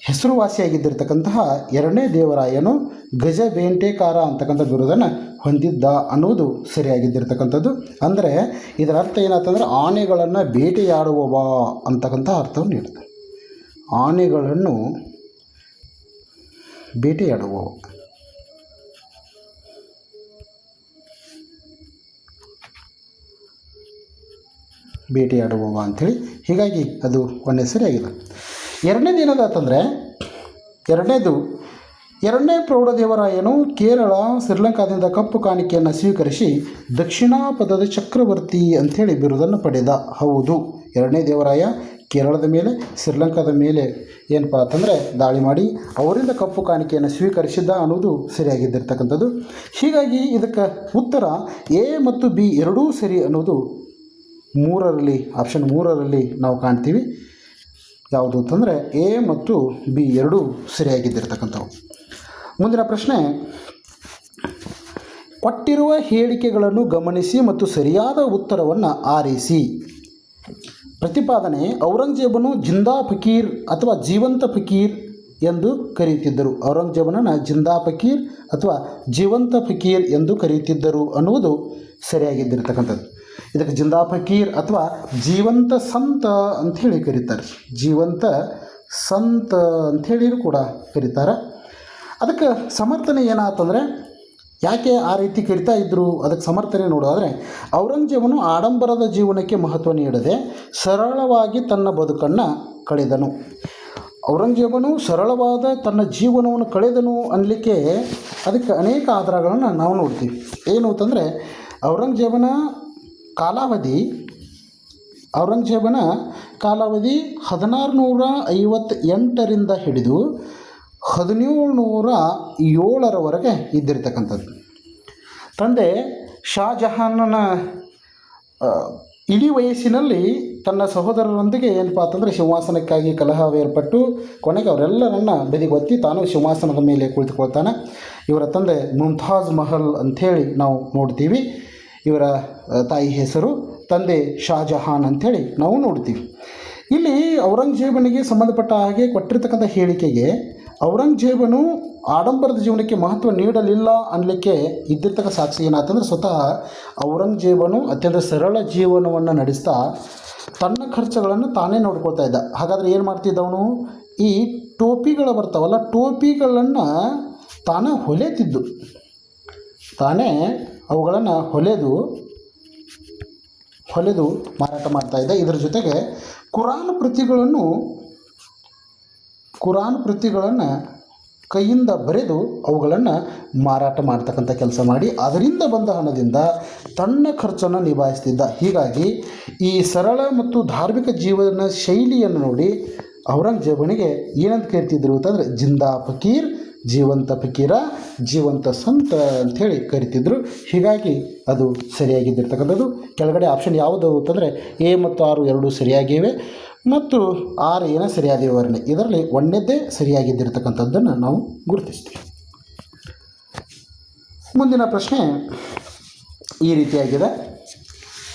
ಹೆಸರುವಾಸಿಯಾಗಿದ್ದಿರತಕ್ಕಂತಹ ಎರಡನೇ ದೇವರಾಯನು ಗಜ ಬೇಂಟೆಕಾರ ಅಂತಕ್ಕಂಥ ಬಿರುದನ್ನು ಹೊಂದಿದ್ದ ಅನ್ನುವುದು ಸರಿಯಾಗಿದ್ದಿರ್ತಕ್ಕಂಥದ್ದು. ಅಂದರೆ ಇದರ ಅರ್ಥ ಏನಾಯ್ತಂದ್ರೆ ಆನೆಗಳನ್ನು ಬೇಟೆಯಾಡುವವ ಅಂತಕ್ಕಂಥ ಅರ್ಥವನ್ನು ನೀಡುತ್ತೆ. ಆನೆಗಳನ್ನು ಬೇಟೆಯಾಡುವವ. ಬೇಟೆಯಾಡುವವ ಅಂಥೇಳಿ. ಹೀಗಾಗಿ ಅದು ಒಂದೇ ಸರಿಯಾಗಿದೆ. ಎರಡನೇದು ಏನದಾತಂದರೆ, ಎರಡನೇದು, ಎರಡನೇ ಪ್ರೌಢದೇವರಾಯನು ಕೇರಳ, ಶ್ರೀಲಂಕಾದಿಂದ ಕಪ್ಪು ಕಾಣಿಕೆಯನ್ನು ಸ್ವೀಕರಿಸಿ ದಕ್ಷಿಣಾಪದದ ಚಕ್ರವರ್ತಿ ಅಂಥೇಳಿ ಬಿರುದನ್ನು ಪಡೆದ. ಹೌದು, ಎರಡನೇ ದೇವರಾಯ ಕೇರಳದ ಮೇಲೆ, ಶ್ರೀಲಂಕಾದ ಮೇಲೆ ಏನಪ್ಪ ಅಂತಂದರೆ ದಾಳಿ ಮಾಡಿ ಅವರಿಂದ ಕಪ್ಪು ಕಾಣಿಕೆಯನ್ನು ಸ್ವೀಕರಿಸಿದ್ದ ಅನ್ನೋದು ಸರಿಯಾಗಿದ್ದಿರ್ತಕ್ಕಂಥದ್ದು. ಹೀಗಾಗಿ ಇದಕ್ಕೆ ಉತ್ತರ ಎ ಮತ್ತು ಬಿ ಎರಡೂ ಸರಿ ಅನ್ನೋದು ಮೂರರಲ್ಲಿ ಆಪ್ಷನ್ ಮೂರರಲ್ಲಿ ನಾವು ಕಾಣ್ತೀವಿ. ಯಾವುದು ಅಂತಂದರೆ ಎ ಮತ್ತು ಬಿ ಎರಡೂ ಸರಿಯಾಗಿದ್ದಿರ್ತಕ್ಕಂಥವು. ಮುಂದಿನ ಪ್ರಶ್ನೆ, ಕೊಟ್ಟಿರುವ ಹೇಳಿಕೆಗಳನ್ನು ಗಮನಿಸಿ ಮತ್ತು ಸರಿಯಾದ ಉತ್ತರವನ್ನು ಆರಿಸಿ. ಪ್ರತಿಪಾದನೆ, ಔರಂಗಜೇಬನು ಜಿಂದಾ ಫಕೀರ್ ಅಥವಾ ಜೀವಂತ ಫಕೀರ್ ಎಂದು ಕರೆಯುತ್ತಿದ್ದರು. ಔರಂಗಜೇಬನನ್ನು ಜಿಂದಾ ಫಕೀರ್ ಅಥವಾ ಜೀವಂತ ಫಕೀರ್ ಎಂದು ಕರೆಯುತ್ತಿದ್ದರು ಅನ್ನುವುದು ಸರಿಯಾಗಿದ್ದಿರ್ತಕ್ಕಂಥದ್ದು. ಇದಕ್ಕೆ ಜಿಂದಾ ಫಕೀರ್ ಅಥವಾ ಜೀವಂತ ಸಂತ ಅಂಥೇಳಿ ಕರೀತಾರೆ. ಜೀವಂತ ಸಂತ ಅಂಥೇಳಿಯೂ ಕೂಡ ಕರೀತಾರೆ. ಅದಕ್ಕೆ ಸಮರ್ಥನೆ ಏನಾತಂದರೆ, ಯಾಕೆ ಆ ರೀತಿ ಕರಿತಾ ಇದ್ದರು ಅದಕ್ಕೆ ಸಮರ್ಥನೆ ನೋಡೋದಾದರೆ, ಔರಂಗಜೇಬನು ಆಡಂಬರದ ಜೀವನಕ್ಕೆ ಮಹತ್ವ ನೀಡದೆ ಸರಳವಾಗಿ ತನ್ನ ಬದುಕನ್ನು ಕಳೆದನು. ಔರಂಗಜೇಬನು ಸರಳವಾದ ತನ್ನ ಜೀವನವನ್ನು ಕಳೆದನು ಅನ್ನಲಿಕ್ಕೆ ಅದಕ್ಕೆ ಅನೇಕ ಆಧಾರಗಳನ್ನು ನಾವು ನೋಡ್ತೀವಿ. ಏನು ಅಂತಂದರೆ, ಔರಂಗಜೇಬನ ಕಾಲಾವಧಿ ಔರಂಗಜೇಬನ ಕಾಲಾವಧಿ ಹದಿನಾರು ನೂರ ಐವತ್ತೆಂಟರಿಂದ ಹಿಡಿದು ಹದಿನೇಳು ನೂರ ಏಳರವರೆಗೆ ಇದ್ದಿರ್ತಕ್ಕಂಥದ್ದು. ತಂದೆ ಶಾಜಹಾನನ ಇಡೀ ವಯಸ್ಸಿನಲ್ಲಿ ತನ್ನ ಸಹೋದರರೊಂದಿಗೆ ಏನಪ್ಪ ಅಂತಂದರೆ ಸಿಂಹಾಸನಕ್ಕಾಗಿ ಕಲಹ ಏರ್ಪಟ್ಟು ಕೊನೆಗೆ ಅವರೆಲ್ಲರನ್ನ ಬದಿಗೊತ್ತಿ ತಾನು ಸಿಂಹಾಸನದ ಮೇಲೆ ಕುಳಿತುಕೊಳ್ತಾನೆ. ಇವರ ತಂದೆ ಮುಮ್ತಾಜ್ ಮಹಲ್ ಅಂಥೇಳಿ ನಾವು ನೋಡ್ತೀವಿ. ಇವರ ತಾಯಿ ಹೆಸರು ತಂದೆ ಶಾಜಹಾನ್ ಅಂಥೇಳಿ ನಾವು ನೋಡ್ತೀವಿ. ಇಲ್ಲಿ ಔರಂಗಜೇಬನಿಗೆ ಸಂಬಂಧಪಟ್ಟ ಹಾಗೆ ಕೊಟ್ಟಿರ್ತಕ್ಕಂಥ ಹೇಳಿಕೆಗೆ ಔರಂಗಜೇಬನು ಆಡಂಬರದ ಜೀವನಕ್ಕೆ ಮಹತ್ವ ನೀಡಲಿಲ್ಲ ಅನ್ನಲಿಕ್ಕೆ ಇದ್ದಿರ್ತಕ್ಕ ಸಾಕ್ಷಿ ಏನಾಯ್ತಂದ್ರೆ ಸ್ವತಃ ಔರಂಗಜೇಬನು ಅತ್ಯಂತ ಸರಳ ಜೀವನವನ್ನು ನಡೆಸ್ತಾ ತನ್ನ ಖರ್ಚುಗಳನ್ನು ತಾನೇ ನೋಡ್ಕೊಳ್ತಾ ಇದ್ದ. ಹಾಗಾದರೆ ಏನು ಮಾಡ್ತಿದ್ದವನು? ಈ ಟೋಪಿಗಳು ಬರ್ತಾವಲ್ಲ, ಟೋಪಿಗಳನ್ನು ತಾನೇ ಹೊಲೆತಿದ್ದು ತಾನೇ ಅವುಗಳನ್ನು ಹೊಲೆದು ಹೊಲೆದು ಮಾರಾಟ ಮಾಡ್ತಾ ಇದ್ದ ಇದರ ಜೊತೆಗೆ ಕುರಾನ್ ಪ್ರತಿಗಳನ್ನು ಕುರಾನ್ ಪ್ರತಿಗಳನ್ನು ಕೈಯಿಂದ ಬರೆದು ಅವುಗಳನ್ನು ಮಾರಾಟ ಮಾಡ್ತಕ್ಕಂಥ ಕೆಲಸ ಮಾಡಿ, ಅದರಿಂದ ಬಂದ ಹಣದಿಂದ ತನ್ನ ಖರ್ಚನ್ನು ನಿಭಾಯಿಸ್ತಿದ್ದ. ಹೀಗಾಗಿ ಈ ಸರಳ ಮತ್ತು ಧಾರ್ಮಿಕ ಜೀವನ ಶೈಲಿಯನ್ನು ನೋಡಿ ಔರಂಗಜೇಬನಿಗೆ ಏನಂತ ಕರಿತಿದ್ರು ಅಂತಂದರೆ, ಜಿಂದಾ ಫಕೀರ್ ಜೀವಂತ ಫಕೀರ, ಜೀವಂತ ಸಂತ ಅಂಥೇಳಿ ಕರಿತಿದ್ರು. ಹೀಗಾಗಿ ಅದು ಸರಿಯಾಗಿದ್ದಿರ್ತಕ್ಕಂಥದ್ದು. ಕೆಳಗಡೆ ಆಪ್ಷನ್ ಯಾವುದು ಅಂತಂದರೆ ಎ ಮತ್ತು ಆರು ಎರಡೂ ಸರಿಯಾಗಿವೆ. ಮತ್ತು ಆರು ಏನ ಸರಿಯಾದ ವಿವರಣೆ ಇದರಲ್ಲಿ ಒಂದನೇದ್ದೇ ಸರಿಯಾಗಿದ್ದಿರ್ತಕ್ಕಂಥದ್ದನ್ನು ನಾವು ಗುರುತಿಸ್ತೀವಿ. ಮುಂದಿನ ಪ್ರಶ್ನೆ ಈ ರೀತಿಯಾಗಿದೆ.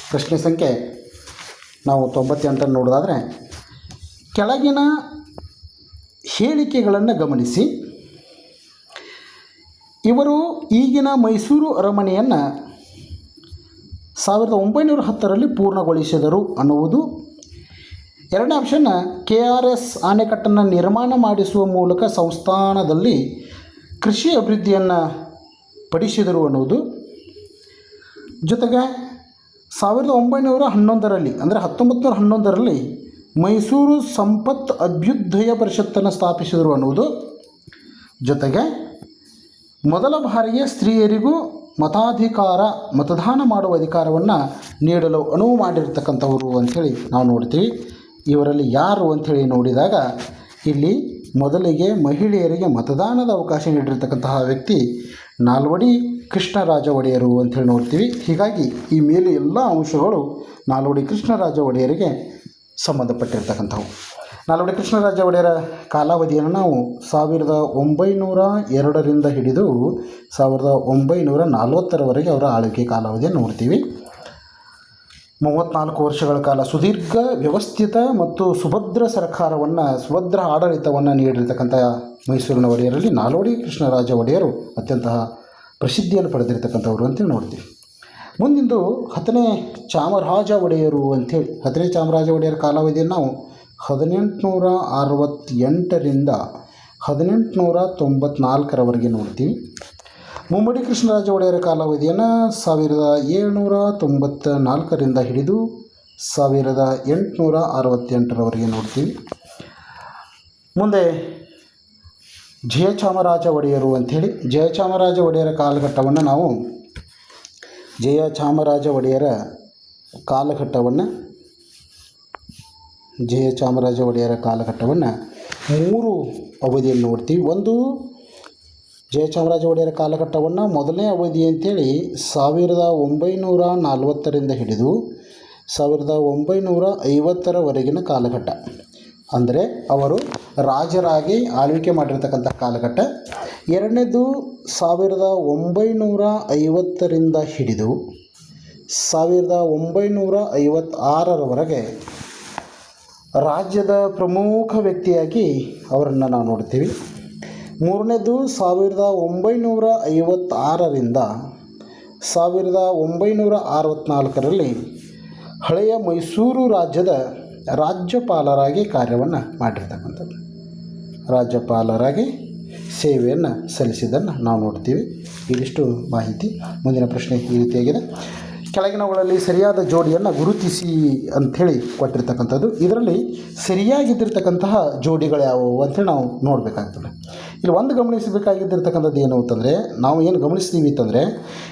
ಪ್ರಶ್ನೆ ಸಂಖ್ಯೆ ನಾವು ತೊಂಬತ್ತೆಂಟನ್ನು ನೋಡೋದಾದರೆ, ಕೆಳಗಿನ ಹೇಳಿಕೆಗಳನ್ನು ಗಮನಿಸಿ. ಇವರು ಈಗಿನ ಮೈಸೂರು ಅರಮನೆಯನ್ನು ಸಾವಿರದ ಒಂಬೈನೂರ ಹತ್ತರಲ್ಲಿ ಪೂರ್ಣಗೊಳಿಸಿದರು ಅನ್ನುವುದು. ಎರಡನೇ ಆಪ್ಷನ್ ಕೆ ಆರ್ ಎಸ್ ಆಣೆಕಟ್ಟನ್ನು ನಿರ್ಮಾಣ ಮಾಡಿಸುವ ಮೂಲಕ ಸಂಸ್ಥಾನದಲ್ಲಿ ಕೃಷಿ ಅಭಿವೃದ್ಧಿಯನ್ನು ಪಡಿಸಿದರು ಅನ್ನುವುದು. ಜೊತೆಗೆ ಸಾವಿರದ ಒಂಬೈನೂರ ಹನ್ನೊಂದರಲ್ಲಿ, ಅಂದರೆ ಹತ್ತೊಂಬತ್ತು ನೂರ ಹನ್ನೊಂದರಲ್ಲಿ ಮೈಸೂರು ಸಂಪತ್ ಅಭ್ಯುದಯ ಪರಿಷತ್ತನ್ನು ಸ್ಥಾಪಿಸಿದರು ಅನ್ನುವುದು. ಜೊತೆಗೆ ಮೊದಲ ಬಾರಿಗೆ ಸ್ತ್ರೀಯರಿಗೂ ಮತಾಧಿಕಾರ, ಮತದಾನ ಮಾಡುವ ಅಧಿಕಾರವನ್ನು ನೀಡಲು ಅನುವು ಮಾಡಿರ್ತಕ್ಕಂಥವರು ಅಂಥೇಳಿ ನಾವು ನೋಡ್ತೀವಿ. ಇವರಲ್ಲಿ ಯಾರು ಅಂಥೇಳಿ ನೋಡಿದಾಗ ಇಲ್ಲಿ ಮೊದಲಿಗೆ ಮಹಿಳೆಯರಿಗೆ ಮತದಾನದ ಅವಕಾಶ ನೀಡಿರ್ತಕ್ಕಂತಹ ವ್ಯಕ್ತಿ ನಾಲ್ವಡಿ ಕೃಷ್ಣರಾಜ ಒಡೆಯರು ಅಂಥೇಳಿ ನೋಡ್ತೀವಿ. ಹೀಗಾಗಿ ಈ ಮೇಲೆ ಎಲ್ಲ ಅಂಶಗಳು ನಾಲ್ವಡಿ ಕೃಷ್ಣರಾಜ ಒಡೆಯರಿಗೆ ಸಂಬಂಧಪಟ್ಟಿರ್ತಕ್ಕಂಥವು. ನಾಲ್ವಡಿ ಕೃಷ್ಣರಾಜ ಒಡೆಯರ ಕಾಲಾವಧಿಯನ್ನು ನಾವು ಸಾವಿರದ ಒಂಬೈನೂರ ಎರಡರಿಂದ ಹಿಡಿದು ಸಾವಿರದ ಒಂಬೈನೂರ ನಲವತ್ತರವರೆಗೆ ಅವರ ಆಳ್ವಿಕೆ ಕಾಲಾವಧಿಯನ್ನು ನೋಡ್ತೀವಿ. ಮೂವತ್ತ್ನಾಲ್ಕು ವರ್ಷಗಳ ಕಾಲ ಸುದೀರ್ಘ ವ್ಯವಸ್ಥಿತ ಮತ್ತು ಸುಭದ್ರ ಸರ್ಕಾರವನ್ನು, ಸುಭದ್ರ ಆಡಳಿತವನ್ನು ನೀಡಿರ್ತಕ್ಕಂಥ ಮೈಸೂರಿನ ಒಡೆಯರಲ್ಲಿ ನಾಲ್ವಡಿ ಕೃಷ್ಣರಾಜ ಒಡೆಯರು ಅತ್ಯಂತ ಪ್ರಸಿದ್ಧಿಯನ್ನು ಪಡೆದಿರ್ತಕ್ಕಂಥವ್ರು ಅಂತೇಳಿ ನೋಡ್ತೀವಿ. ಮುಂದಿಂದು ಹತ್ತನೇ ಚಾಮರಾಜ ಒಡೆಯರು ಅಂಥೇಳಿ ಹತ್ತನೇ ಚಾಮರಾಜ ಒಡೆಯರ ಕಾಲಾವಧಿಯನ್ನು ನಾವು ಹದಿನೆಂಟುನೂರ ಅರವತ್ತೆಂಟರಿಂದ ಹದಿನೆಂಟುನೂರ ತೊಂಬತ್ನಾಲ್ಕರವರೆಗೆ ನೋಡ್ತೀವಿ. ಮುಮ್ಮಡಿ ಕೃಷ್ಣರಾಜ ಒಡೆಯರ ಕಾಲಾವಧಿಯನ್ನು ಸಾವಿರದ ಏಳ್ನೂರ ತೊಂಬತ್ತ ನಾಲ್ಕರಿಂದ ಹಿಡಿದು ಸಾವಿರದ ಎಂಟುನೂರ ಅರವತ್ತೆಂಟರವರೆಗೆ ನೋಡ್ತೀವಿ. ಮುಂದೆ ಜಯಚಾಮರಾಜ ಒಡೆಯರು ಅಂಥೇಳಿ. ಜಯಚಾಮರಾಜ ಒಡೆಯರ ಕಾಲಘಟ್ಟವನ್ನು ನಾವು ಜಯಚಾಮರಾಜ ಒಡೆಯರ ಕಾಲಘಟ್ಟವನ್ನು ಜಯಚಾಮರಾಜ ಒಡೆಯರ ಕಾಲಘಟ್ಟವನ್ನು ಮೂರು ಅವಧಿಯಲ್ಲಿ ನೋಡ್ತೀವಿ. ಒಂದು ಜಯಚಾಮರಾಜ ಒಡೆಯರ ಕಾಲಘಟ್ಟವನ್ನು ಮೊದಲನೇ ಅವಧಿ ಅಂತೇಳಿ ಸಾವಿರದ ಒಂಬೈನೂರ ನಲ್ವತ್ತರಿಂದ ಹಿಡಿದು ಸಾವಿರದ ಒಂಬೈನೂರ ಐವತ್ತರವರೆಗಿನ ಕಾಲಘಟ್ಟ. ಅಂದರೆ ಅವರು ರಾಜರಾಗಿ ಆಳ್ವಿಕೆ ಮಾಡಿರ್ತಕ್ಕಂಥ ಕಾಲಘಟ್ಟ. ಎರಡನೇದು ಸಾವಿರದ ಒಂಬೈನೂರ ಐವತ್ತರಿಂದ ಹಿಡಿದು ಸಾವಿರದ ಒಂಬೈನೂರ ಐವತ್ತಾರರವರೆಗೆ ರಾಜ್ಯದ ಪ್ರಮುಖ ವ್ಯಕ್ತಿಯಾಗಿ ಅವರನ್ನು ನಾವು ನೋಡ್ತೀವಿ. ಮೂರನೇದು ಸಾವಿರದ ಒಂಬೈನೂರ ಐವತ್ತಾರರಿಂದ ಸಾವಿರದ ಒಂಬೈನೂರ ಅರವತ್ತ್ನಾಲ್ಕರಲ್ಲಿ ಹಳೆಯ ಮೈಸೂರು ರಾಜ್ಯದ ರಾಜ್ಯಪಾಲರಾಗಿ ಕಾರ್ಯವನ್ನು ಮಾಡಿರ್ತಕ್ಕಂಥದ್ದು. ರಾಜ್ಯಪಾಲರಾಗಿ ಸೇವೆಯನ್ನು ಸಲ್ಲಿಸಿದ್ದನ್ನು ನಾವು ನೋಡ್ತೀವಿ. ಇದಿಷ್ಟು ಮಾಹಿತಿ. ಮುಂದಿನ ಪ್ರಶ್ನೆ ಈ ರೀತಿಯಾಗಿದೆ. ಕೆಳಗಿನವುಗಳಲ್ಲಿ ಸರಿಯಾದ ಜೋಡಿಯನ್ನು ಗುರುತಿಸಿ ಅಂಥೇಳಿ ಕೊಟ್ಟಿರ್ತಕ್ಕಂಥದ್ದು. ಇದರಲ್ಲಿ ಸರಿಯಾಗಿದ್ದಿರ್ತಕ್ಕಂತಹ ಜೋಡಿಗಳು ಯಾವುವು ಅಂತೇಳಿ ನಾವು ನೋಡಬೇಕಾಗ್ತದೆ. ಇಲ್ಲಿ ಒಂದು ಗಮನಿಸಬೇಕಾಗಿದ್ದಿರ್ತಕ್ಕಂಥದ್ದು ಏನು ಅಂತಂದರೆ, ನಾವು ಏನು ಗಮನಿಸ್ತೀವಿ ಅಂತಂದರೆ,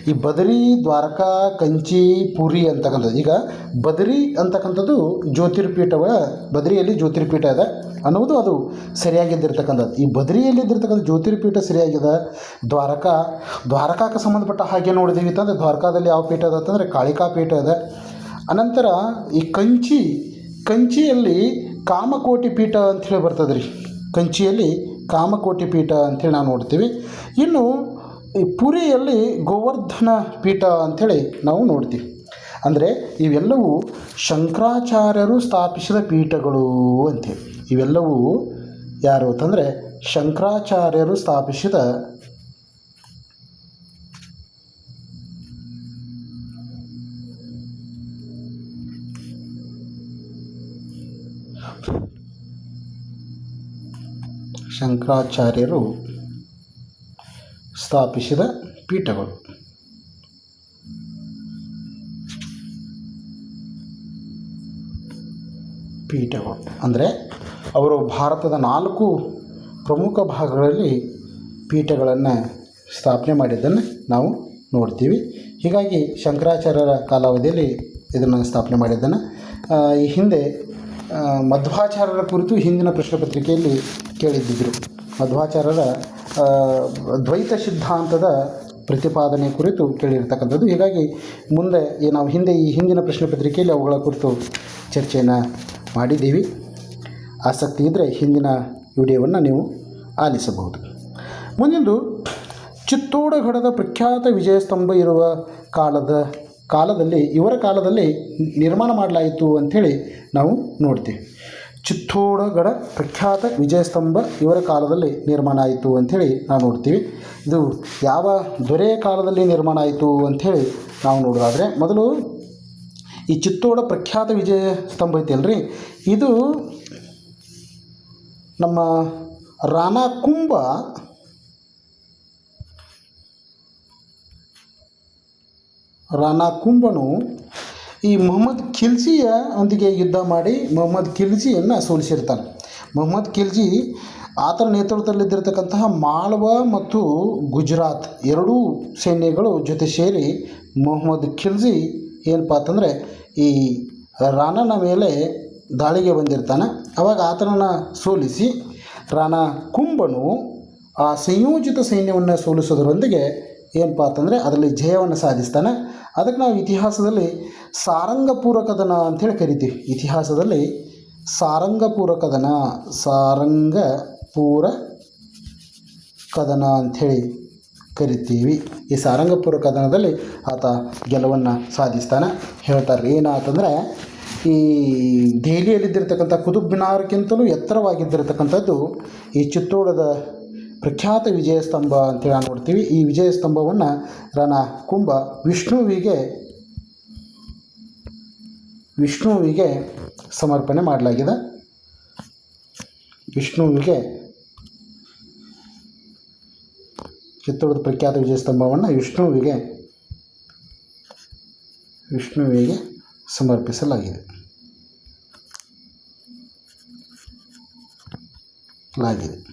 ಈ ಬದರಿ, ದ್ವಾರಕಾ, ಕಂಚಿ, ಪುರಿ ಅಂತಕ್ಕಂಥದ್ದು. ಈಗ ಬದರಿ ಅಂತಕ್ಕಂಥದ್ದು ಜ್ಯೋತಿರ್ಪೀಠವ, ಬದರಿಯಲ್ಲಿ ಜ್ಯೋತಿರ್ಪೀಠ ಇದೆ ಅನ್ನೋದು ಅದು ಸರಿಯಾಗಿದ್ದಿರ್ತಕ್ಕಂಥದ್ದು. ಈ ಬದರಿಯಲ್ಲಿದ್ದಿರ್ತಕ್ಕಂಥ ಜ್ಯೋತಿರ್ಪೀಠ ಸರಿಯಾಗಿದೆ, ದ್ವಾರಕಾ, ದ್ವಾರಕಾಕ್ಕೆ ಸಂಬಂಧಪಟ್ಟ ಹಾಗೆ ನೋಡಿದೀವಿ ಅಂತಂದರೆ, ದ್ವಾರಕಾದಲ್ಲಿ ಯಾವ ಪೀಠ ಇದೆ ಅಂತಂದರೆ, ಕಾಳಿಕಾ ಪೀಠ ಇದೆ ಅನಂತರ ಈ ಕಂಚಿ, ಕಂಚಿಯಲ್ಲಿ ಕಾಮಕೋಟಿ ಪೀಠ ಅಂಥೇಳಿ ಬರ್ತದೆ ರೀ ಕಂಚಿಯಲ್ಲಿ ಕಾಮಕೋಟಿ ಪೀಠ ಅಂಥೇಳಿ ನಾವು ನೋಡ್ತೀವಿ. ಇನ್ನು ಈ ಪುರಿಯಲ್ಲಿ ಗೋವರ್ಧನ ಪೀಠ ಅಂಥೇಳಿ ನಾವು ನೋಡ್ತೀವಿ. ಅಂದರೆ ಇವೆಲ್ಲವೂ ಶಂಕರಾಚಾರ್ಯರು ಸ್ಥಾಪಿಸಿದ ಪೀಠಗಳು ಅಂತೇಳಿ ಇವೆಲ್ಲವೂ ಯಾರು ಅಂತಂದರೆ ಶಂಕರಾಚಾರ್ಯರು ಸ್ಥಾಪಿಸಿದ ಶಂಕರಾಚಾರ್ಯರು ಸ್ಥಾಪಿಸಿದ ಪೀಠಗಳು. ಪೀಠಗಳು. ಅಂದರೆ ಅವರು ಭಾರತದ ನಾಲ್ಕು ಪ್ರಮುಖ ಭಾಗಗಳಲ್ಲಿ ಪೀಠಗಳನ್ನು ಸ್ಥಾಪನೆ ಮಾಡಿದ್ದನ್ನು ನಾವು ನೋಡ್ತೀವಿ. ಹೀಗಾಗಿ ಶಂಕರಾಚಾರ್ಯರ ಕಾಲಾವಧಿಯಲ್ಲಿ ಇದನ್ನು ಸ್ಥಾಪನೆ ಮಾಡಿದ್ದನ್ನು ಈ ಹಿಂದೆ ಮಧ್ವಾಚಾರ್ಯರ ಕುರಿತು ಹಿಂದಿನ ಪ್ರಶ್ನೆ ಪತ್ರಿಕೆಯಲ್ಲಿ ಕೇಳಿದ್ದಿದ್ರು ಮಧ್ವಾಚಾರ್ಯರ ದ್ವೈತ ಸಿದ್ಧಾಂತದ ಪ್ರತಿಪಾದನೆ ಕುರಿತು ಕೇಳಿರ್ತಕ್ಕಂಥದ್ದು. ಹೀಗಾಗಿ ಮುಂದೆ ನಾವು ಹಿಂದೆ ಈ ಹಿಂದಿನ ಪ್ರಶ್ನೆ ಪತ್ರಿಕೆಯಲ್ಲಿ ಅವುಗಳ ಕುರಿತು ಚರ್ಚೆಯನ್ನು ಮಾಡಿದ್ದೀವಿ. ಆಸಕ್ತಿ ಇದ್ದರೆ ಹಿಂದಿನ ವಿಡಿಯೋವನ್ನು ನೀವು ಆಲಿಸಬಹುದು. ಮುಂದಿನದು ಚಿತ್ತೋಡಗಢದ ಪ್ರಖ್ಯಾತ ವಿಜಯಸ್ತಂಭ ಇರುವ ಕಾಲದ ಕಾಲದಲ್ಲಿ, ಇವರ ಕಾಲದಲ್ಲಿ ನಿರ್ಮಾಣ ಮಾಡಲಾಯಿತು ಅಂಥೇಳಿ ನಾವು ನೋಡ್ತೀವಿ. ಚಿತ್ತೋಡಗಡ ಪ್ರಖ್ಯಾತ ವಿಜಯಸ್ತಂಭ ಇವರ ಕಾಲದಲ್ಲಿ ನಿರ್ಮಾಣ ಆಯಿತು ಅಂಥೇಳಿ ನಾವು ನೋಡ್ತೀವಿ. ಇದು ಯಾವ ದೊರೆಯ ಕಾಲದಲ್ಲಿ ನಿರ್ಮಾಣ ಆಯಿತು ಅಂಥೇಳಿ ನಾವು ನೋಡೋದಾದರೆ, ಮೊದಲು ಈ ಚಿತ್ತೋಡ ಪ್ರಖ್ಯಾತ ವಿಜಯ ಸ್ತಂಭ ಐತಲ್ರಿ? ಇದು ನಮ್ಮ ರಾಣಾ ಕುಂಭ ರಾಣಾ ಕುಂಬನು ಈ ಮೊಹಮ್ಮದ್ ಖಿಲ್ಜಿಯ ಒಂದಿಗೆ ಯುದ್ಧ ಮಾಡಿ ಮೊಹಮ್ಮದ್ ಖಿಲ್ಜಿಯನ್ನು ಸೋಲಿಸಿರ್ತಾನೆ. ಮೊಹಮ್ಮದ್ ಖಿಲ್ಜಿ ಆತನ ನೇತೃತ್ವದಲ್ಲಿದ್ದಿರತಕ್ಕಂತಹ ಮಾಳ್ವ ಮತ್ತು ಗುಜರಾತ್ ಎರಡೂ ಸೈನ್ಯಗಳು ಜೊತೆ ಸೇರಿ ಮೊಹಮ್ಮದ್ ಖಿಲ್ಜಿ ಏನಪ್ಪ ಅಂತಂದರೆ ಈ ರಾಣನ ಮೇಲೆ ದಾಳಿಗೆ ಬಂದಿರ್ತಾನೆ. ಅವಾಗ ಆತನನ್ನು ಸೋಲಿಸಿ ರಾಣಾ ಕುಂಬನು ಆ ಸಂಯೋಜಿತ ಸೈನ್ಯವನ್ನು ಸೋಲಿಸೋದರೊಂದಿಗೆ ಏನಪ್ಪ ಅಂತಂದರೆ ಅದರಲ್ಲಿ ಜಯವನ್ನು ಸಾಧಿಸ್ತಾನೆ. ಅದಕ್ಕೆ ನಾವು ಇತಿಹಾಸದಲ್ಲಿ ಸಾರಂಗಪೂರ ಕದನ ಅಂಥೇಳಿ ಕರಿತೀವಿ. ಇತಿಹಾಸದಲ್ಲಿ ಸಾರಂಗಪೂರ ಕದನ ಸಾರಂಗಪೂರ ಕದನ ಅಂಥೇಳಿ ಕರಿತೀವಿ. ಈ ಸಾರಂಗಪುರ ಕದನದಲ್ಲಿ ಆತ ಗೆಲುವನ್ನು ಸಾಧಿಸ್ತಾನೆ. ಹೇಳ್ತಾರೆ ಏನಾತಂದರೆ ಈ ದೆಹಲಿಯಲ್ಲಿದ್ದಿರತಕ್ಕಂಥ ಕುತುಬ್ ಮಿನಾರ್ಕ್ಕಿಂತಲೂ ಎತ್ತರವಾಗಿದ್ದಿರತಕ್ಕಂಥದ್ದು ಈ ಚಿತ್ತೋಡದ ಪ್ರಖ್ಯಾತ ವಿಜಯ ಸ್ತಂಭ ಅಂತೇಳಿ ನಾವು ನೋಡ್ತೀವಿ. ಈ ವಿಜಯ ಸ್ತಂಭವನ್ನು ರಾಣ ಕುಂಭ ವಿಷ್ಣುವಿಗೆ ವಿಷ್ಣುವಿಗೆ ಸಮರ್ಪಣೆ ಮಾಡಲಾಗಿದೆ. ವಿಷ್ಣುವಿಗೆ ಚಿತ್ರದ ಪ್ರಖ್ಯಾತ ವಿಜಯ ಸ್ತಂಭವನ್ನು ವಿಷ್ಣುವಿಗೆ ವಿಷ್ಣುವಿಗೆ ಸಮರ್ಪಿಸಲಾಗಿದೆ. ಲಾಗಿದೆ.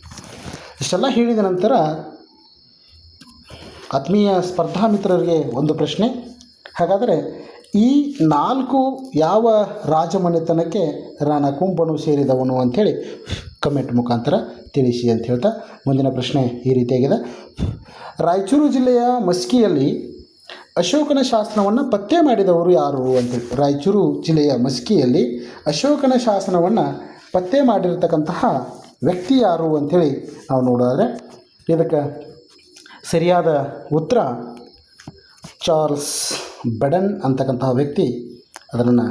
ಇಷ್ಟೆಲ್ಲ ಹೇಳಿದ ನಂತರ ಆತ್ಮೀಯ ಸ್ಪರ್ಧಾ ಮಿತ್ರರಿಗೆ ಒಂದು ಪ್ರಶ್ನೆ. ಹಾಗಾದರೆ ಈ ನಾಲ್ಕು ಯಾವ ರಾಜಮನೆತನಕ್ಕೆ ರಾಣ ಕುಂಪನು ಸೇರಿದವನು ಅಂಥೇಳಿ ಕಮೆಂಟ್ ಮುಖಾಂತರ ತಿಳಿಸಿ ಅಂತ ಹೇಳ್ತಾ ಮುಂದಿನ ಪ್ರಶ್ನೆ ಈ ರೀತಿಯಾಗಿದೆ ರಾಯಚೂರು ಜಿಲ್ಲೆಯ ಮಸ್ಕಿಯಲ್ಲಿ ಅಶೋಕನ ಶಾಸನವನ್ನು ಪತ್ತೆ ಮಾಡಿದವರು ಯಾರು ಅಂತೇಳಿ ರಾಯಚೂರು ಜಿಲ್ಲೆಯ ಮಸ್ಕಿಯಲ್ಲಿ ಅಶೋಕನ ಶಾಸನವನ್ನು ಪತ್ತೆ ಮಾಡಿರ್ತಕ್ಕಂತಹ ವ್ಯಕ್ತಿ ಯಾರು ಅಂಥೇಳಿ ನಾವು ನೋಡಿದ್ರೆ ಇದಕ್ಕೆ ಸರಿಯಾದ ಉತ್ತರ ಚಾರ್ಲ್ಸ್ ಬೆಡನ್ ಅಂತಕ್ಕಂತಹ ವ್ಯಕ್ತಿ ಅದನ್ನು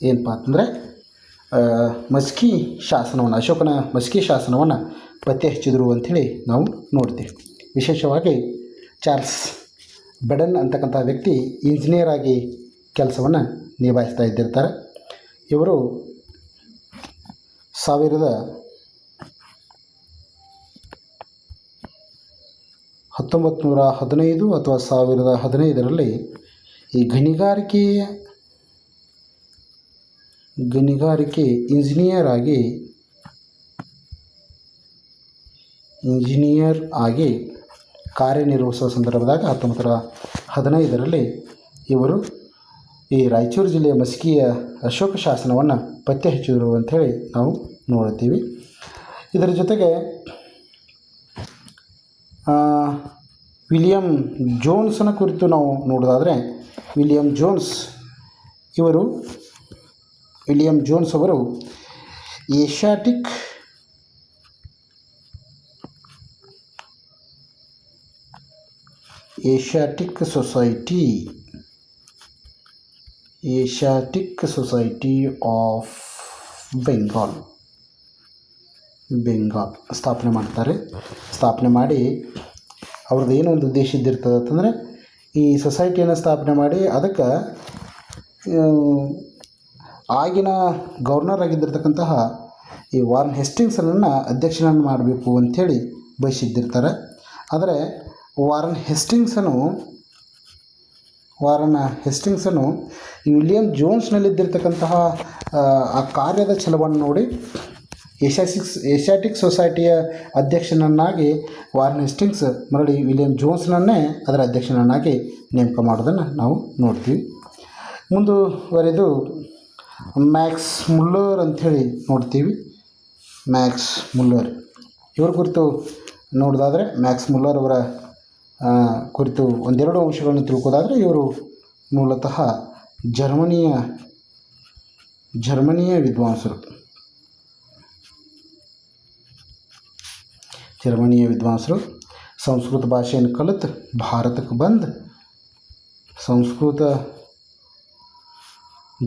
ಏನಪ್ಪ ಅಂತಂದರೆ ಮಸ್ಕಿ ಶಾಸನವನ್ನು, ಅಶೋಕನ ಮಸ್ಕಿ ಶಾಸನವನ್ನು ಪತ್ತೆ ಹಚ್ಚಿದರು ಅಂಥೇಳಿ ನಾವು ನೋಡ್ತೀವಿ. ವಿಶೇಷವಾಗಿ ಚಾರ್ಲ್ಸ್ ಬೆಡನ್ ಅಂತಕ್ಕಂಥ ವ್ಯಕ್ತಿ ಇಂಜಿನಿಯರ್ ಆಗಿ ಕೆಲಸವನ್ನು ನಿಭಾಯಿಸ್ತಾ ಇದ್ದಿರ್ತಾರೆ. ಇವರು ಸಾವಿರದ ಹತ್ತೊಂಬತ್ತು ನೂರ ಹದಿನೈದು ಅಥವಾ ಸಾವಿರದ ಹದಿನೈದರಲ್ಲಿ ಈ ಗಣಿಗಾರಿಕೆ ಗಣಿಗಾರಿಕೆ ಇಂಜಿನಿಯರ್ ಆಗಿ ಇಂಜಿನಿಯರ್ ಆಗಿ ಕಾರ್ಯನಿರ್ವಹಿಸುವ ಸಂದರ್ಭದಾಗ ಹತ್ತೊಂಬತ್ತು ನೂರ ಹದಿನೈದರಲ್ಲಿ ಇವರು ಈ ರಾಯಚೂರು ಜಿಲ್ಲೆಯ ಮಸ್ಕಿಯ ಅಶೋಕ ಶಾಸನವನ್ನು ಪತ್ತೆ ಹಚ್ಚಿದರು ಅಂಥೇಳಿ ನಾವು ನೋಡ್ತೀವಿ ಇದರ ಜೊತೆಗೆ ವಿಲಿಯಂ ಜೋನ್ಸನ ಕುರಿತು ನಾವು ನೋಡೋದಾದರೆ ವಿಲಿಯಂ ಜೋನ್ಸ್ ಇವರು, ವಿಲಿಯಂ ಜೋನ್ಸ್ ಅವರು Asiatic Asiatic society Asiatic society of Bengal Bengal ಸ್ಥಾಪನೆ ಮಾಡ್ತಾರೆ. ಸ್ಥಾಪನೆ ಮಾಡಿ ಅವ್ರದ್ದು ಏನೋ ಒಂದು ಉದ್ದೇಶ ಇದ್ದಿರ್ತದೆ ಅಂತಂದರೆ ಈ ಸೊಸೈಟಿಯನ್ನು ಸ್ಥಾಪನೆ ಮಾಡಿ ಅದಕ್ಕೆ ಆಗಿನ ಗವರ್ನರ್ ಆಗಿದ್ದಿರ್ತಕ್ಕಂತಹ ಈ ವಾರ್ನ್ ಹೆಸ್ಟಿಂಗ್ಸನನ್ನು ಅಧ್ಯಕ್ಷನನ್ನು ಮಾಡಬೇಕು ಅಂಥೇಳಿ ಬಯಸಿದ್ದಿರ್ತಾರೆ. ಆದರೆ ವಾರನ್ ಹೆಸ್ಟಿಂಗ್ಸನು ವಾರನ್ ಹೆಸ್ಟಿಂಗ್ಸನು ವಿಲಿಯಂ ಜೋನ್ಸ್ನಲ್ಲಿದ್ದಿರ್ತಕ್ಕಂತಹ ಆ ಕಾರ್ಯದ ಛಲವನ್ನು ನೋಡಿ ಏಷ್ಯಾಸಿಕ್ಸ್, ಏಷ್ಯಾಟಿಕ್ ಸೊಸೈಟಿಯ ಅಧ್ಯಕ್ಷನನ್ನಾಗಿ ವಾರ್ನ್ ಹೆಸ್ಟಿಂಗ್ಸ್ ಮರಳಿ ವಿಲಿಯಂ ಜೋನ್ಸ್ನನ್ನೇ ಅದರ ಅಧ್ಯಕ್ಷನನ್ನಾಗಿ ನೇಮಕ ಮಾಡೋದನ್ನು ನಾವು ನೋಡ್ತೀವಿ. ಮುಂದುವರೆದು ಮ್ಯಾಕ್ಸ್ ಮುಲ್ಲರ್ ಅಂಥೇಳಿ ನೋಡ್ತೀವಿ. Max Muller. ಇವ್ರ ಕುರಿತು ನೋಡೋದಾದರೆ ಮ್ಯಾಕ್ಸ್ ಮುಲ್ಲರ್ ಅವರ ಕುರಿತು ಒಂದೆರಡು ಅಂಶಗಳನ್ನು ತಿಳ್ಕೋದಾದರೆ ಇವರು ಮೂಲತಃ ಜರ್ಮನಿಯ ಜರ್ಮನಿಯ ವಿದ್ವಾಂಸರು. ಜರ್ಮನಿಯ ವಿದ್ವಾಂಸರು, ಸಂಸ್ಕೃತ ಭಾಷೆಯನ್ನು ಕಲಿತು ಭಾರತಕ್ಕೆ ಬಂದು ಸಂಸ್ಕೃತ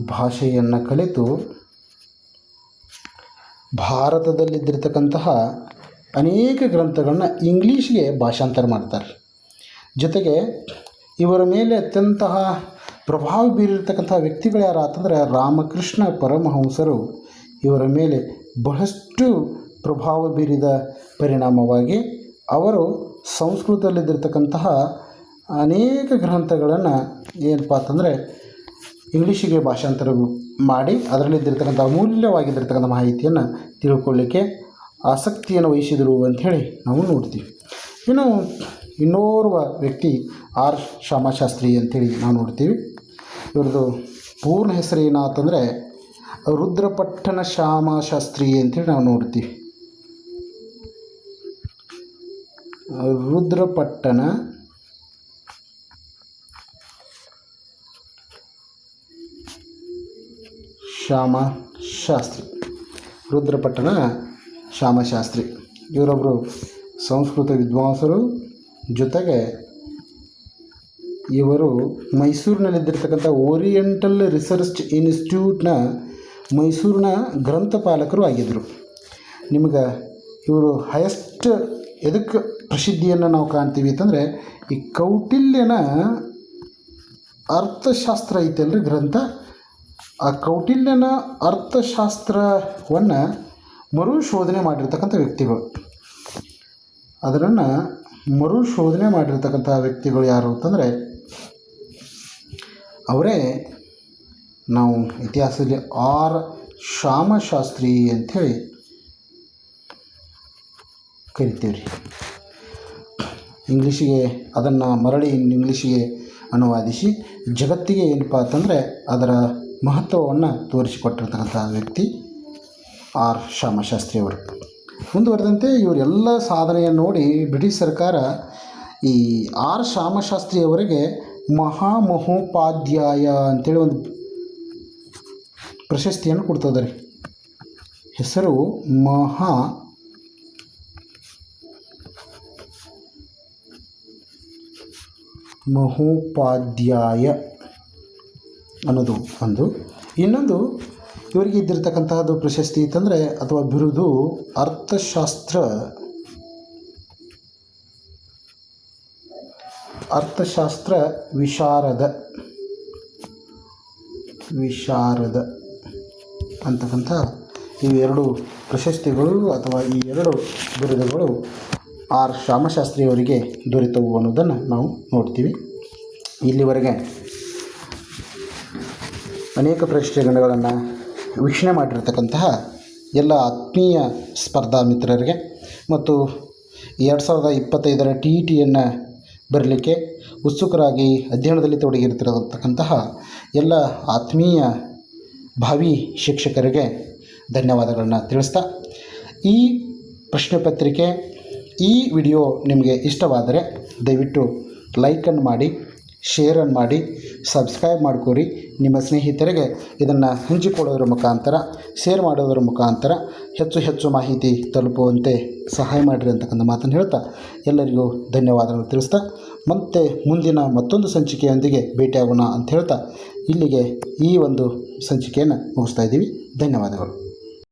ಭಾಷೆಯನ್ನು ಕಲಿತು ಭಾರತದಲ್ಲಿದ್ದಿರತಕ್ಕಂತಹ ಅನೇಕ ಗ್ರಂಥಗಳನ್ನ ಇಂಗ್ಲೀಷ್ಗೆ ಭಾಷಾಂತರ ಮಾಡ್ತಾರೆ. ಜೊತೆಗೆ ಇವರ ಮೇಲೆ ಅತ್ಯಂತಹ ಪ್ರಭಾವ ಬೀರಿರ್ತಕ್ಕಂಥ ವ್ಯಕ್ತಿಗಳು ಯಾರು ಅಂತಂದರೆ ರಾಮಕೃಷ್ಣ ಪರಮಹಂಸರು. ಇವರ ಮೇಲೆ ಬಹಳಷ್ಟು ಪ್ರಭಾವ ಬೀರಿದ ಪರಿಣಾಮವಾಗಿ ಅವರು ಸಂಸ್ಕೃತದಲ್ಲಿದ್ದಿರ್ತಕ್ಕಂತಹ ಅನೇಕ ಗ್ರಂಥಗಳನ್ನು ಏನಪ್ಪ ಅಂತಂದರೆ ಇಂಗ್ಲೀಷಿಗೆ ಭಾಷಾಂತರ ಮಾಡಿ ಅದರಲ್ಲಿದ್ದಿರ್ತಕ್ಕಂಥ ಅಮೂಲ್ಯವಾಗಿದ್ದಿರ್ತಕ್ಕಂಥ ಮಾಹಿತಿಯನ್ನು ತಿಳ್ಕೊಳ್ಳಿಕ್ಕೆ ಆಸಕ್ತಿಯನ್ನು ವಹಿಸಿದರು ಅಂಥೇಳಿ ನಾವು ನೋಡ್ತೀವಿ. ಇನ್ನು ಇನ್ನೋರ್ವ ವ್ಯಕ್ತಿ ಆರ್ ಶ್ಯಾಮಶಾಸ್ತ್ರಿ ಅಂಥೇಳಿ ನಾವು ನೋಡ್ತೀವಿ. ಇವ್ರದ್ದು ಪೂರ್ಣ ಹೆಸರು ಏನಾತಂದರೆ ರುದ್ರಪಟ್ಟಣ ಶ್ಯಾಮಶಾಸ್ತ್ರಿ ಅಂತೇಳಿ ನಾವು ನೋಡ್ತೀವಿ. ರುದ್ರಪಟ್ಟಣ. ಶ್ಯಾಮಶಾಸ್ತ್ರಿ. ರುದ್ರಪಟ್ಟಣ ಶ್ಯಾಮಶಾಸ್ತ್ರಿ. ಇವರೊಬ್ಬರು ಸಂಸ್ಕೃತ ವಿದ್ವಾಂಸರು. ಜೊತೆಗೆ ಇವರು ಮೈಸೂರಿನಲ್ಲಿದ್ದಿರ್ತಕ್ಕಂಥ ಓರಿಯೆಂಟಲ್ ರಿಸರ್ಚ್ ಇನ್ಸ್ಟಿಟ್ಯೂಟ್ನ ಮೈಸೂರಿನ ಗ್ರಂಥಪಾಲಕರು ಆಗಿದ್ದರು. ನಿಮ್ಗೆ ಇವರು ಹೈಯೆಸ್ಟ್ ಎದಕ್ಕೆ ಪ್ರಸಿದ್ಧಿಯನ್ನು ನಾವು ಕಾಣ್ತೀವಿ ಅಂತಂದರೆ ಈ ಕೌಟಿಲ್ಯನ ಅರ್ಥಶಾಸ್ತ್ರ ಐತಲ್ರಿ ಗ್ರಂಥ? ಆ ಕೌಟಿಲ್ಯನ ಅರ್ಥಶಾಸ್ತ್ರವನ್ನು ಮರುಶೋಧನೆ ಮಾಡಿರ್ತಕ್ಕಂಥ ವ್ಯಕ್ತಿಗಳು. ಅದನ್ನು ಮರುಶೋಧನೆ ಮಾಡಿರ್ತಕ್ಕಂಥ ವ್ಯಕ್ತಿಗಳು ಯಾರು ಅಂತಂದರೆ ಅವರೇ ನಾವು ಇತಿಹಾಸದಲ್ಲಿ ಆರ್ ಶ್ಯಾಮಶಾಸ್ತ್ರಿ ಅಂಥೇಳಿ ಕರಿತೀವಿ ರೀ ಇಂಗ್ಲೀಷಿಗೆ ಅದನ್ನು ಮರಳಿ ಇಂಗ್ಲೀಷಿಗೆ ಅನುವಾದಿಸಿ ಜಗತ್ತಿಗೆ ಏನಪ್ಪ ಅಂತಂದರೆ ಅದರ ಮಹತ್ವವನ್ನು ತೋರಿಸಿಕೊಟ್ಟಿರ್ತಕ್ಕಂಥ ವ್ಯಕ್ತಿ ಆರ್ ಶ್ಯಾಮಶಾಸ್ತ್ರಿ ಅವರು ಮುಂದುವರೆದಂತೆ ಇವರೆಲ್ಲ ಸಾಧನೆಯನ್ನು ನೋಡಿ ಬ್ರಿಟಿಷ್ ಸರ್ಕಾರ ಈ ಆರ್ ಶ್ಯಾಮಶಾಸ್ತ್ರಿಯವರಿಗೆ ಮಹಾಮಹೋಪಾಧ್ಯಾಯ ಅಂತೇಳಿ ಒಂದು ಪ್ರಶಸ್ತಿಯನ್ನು ಕೊಡ್ತದೆ ರೀ ಹೆಸರು ಮಹಾ ಮಹೋಪಾಧ್ಯಾಯ ಅನ್ನೋದು ಒಂದು. ಇನ್ನೊಂದು ಇವರಿಗೆ ಇದ್ದಿರ್ತಕ್ಕಂತಹದ್ದು ಪ್ರಶಸ್ತಿ ಅಂತಂದರೆ ಅಥವಾ ಬಿರುದು ಅರ್ಥಶಾಸ್ತ್ರ. ಅರ್ಥಶಾಸ್ತ್ರ ವಿಶಾರದ. ವಿಶಾರದ ಅಂತಕ್ಕಂಥ ಇವೆರಡು ಪ್ರಶಸ್ತಿಗಳು ಅಥವಾ ಈ ಎರಡು ಬಿರುದುಗಳು ಆರ್ ಶ್ಯಾಮಶಾಸ್ತ್ರಿಯವರಿಗೆ ದೊರೆತವು ಅನ್ನೋದನ್ನು ನಾವು ನೋಡ್ತೀವಿ. ಇಲ್ಲಿವರೆಗೆ ಅನೇಕ ಪ್ರಶ್ನೆಗಳನ್ನು ವೀಕ್ಷಣೆ ಮಾಡಿರ್ತಕ್ಕಂತಹ ಎಲ್ಲ ಆತ್ಮೀಯ ಸ್ಪರ್ಧಾ ಮಿತ್ರರಿಗೆ ಮತ್ತು ಎರಡು ಸಾವಿರದ ಇಪ್ಪತ್ತೈದರ ಟಿ ಟಿಯನ್ನು ಬರಲಿಕ್ಕೆ ಉತ್ಸುಕರಾಗಿ ಅಧ್ಯಯನದಲ್ಲಿ ತೊಡಗಿರ್ತಿರತಕ್ಕಂತಹ ಎಲ್ಲ ಆತ್ಮೀಯ ಭಾವಿ ಶಿಕ್ಷಕರಿಗೆ ಧನ್ಯವಾದಗಳನ್ನು ತಿಳಿಸ್ತಾ ಈ ಪ್ರಶ್ನೆ ಪತ್ರಿಕೆ ಈ ವಿಡಿಯೋ ನಿಮಗೆ ಇಷ್ಟವಾದರೆ ದಯವಿಟ್ಟು ಲೈಕನ್ನು ಮಾಡಿ ಶೇರನ್ನು ಮಾಡಿ ಸಬ್ಸ್ಕ್ರೈಬ್ ಮಾಡ್ಕೊರಿ. ನಿಮ್ಮ ಸ್ನೇಹಿತರಿಗೆ ಇದನ್ನು ಹಂಚಿಕೊಡೋದ್ರ ಮುಖಾಂತರ ಶೇರ್ ಮಾಡೋದ್ರ ಮುಖಾಂತರ ಹೆಚ್ಚು ಹೆಚ್ಚು ಮಾಹಿತಿ ತಲುಪುವಂತೆ ಸಹಾಯ ಮಾಡಿರಿ ಅಂತಕ್ಕಂಥ ಮಾತನ್ನು ಹೇಳ್ತಾ ಎಲ್ಲರಿಗೂ ಧನ್ಯವಾದಗಳು ತಿಳಿಸ್ತಾ, ಮತ್ತೆ ಮುಂದಿನ ಮತ್ತೊಂದು ಸಂಚಿಕೆಯೊಂದಿಗೆ ಭೇಟಿಯಾಗೋಣ ಅಂತ ಹೇಳ್ತಾ ಇಲ್ಲಿಗೆ ಈ ಒಂದು ಸಂಚಿಕೆಯನ್ನು ಮುಗಿಸ್ತಾ ಇದ್ದೀವಿ. ಧನ್ಯವಾದಗಳು.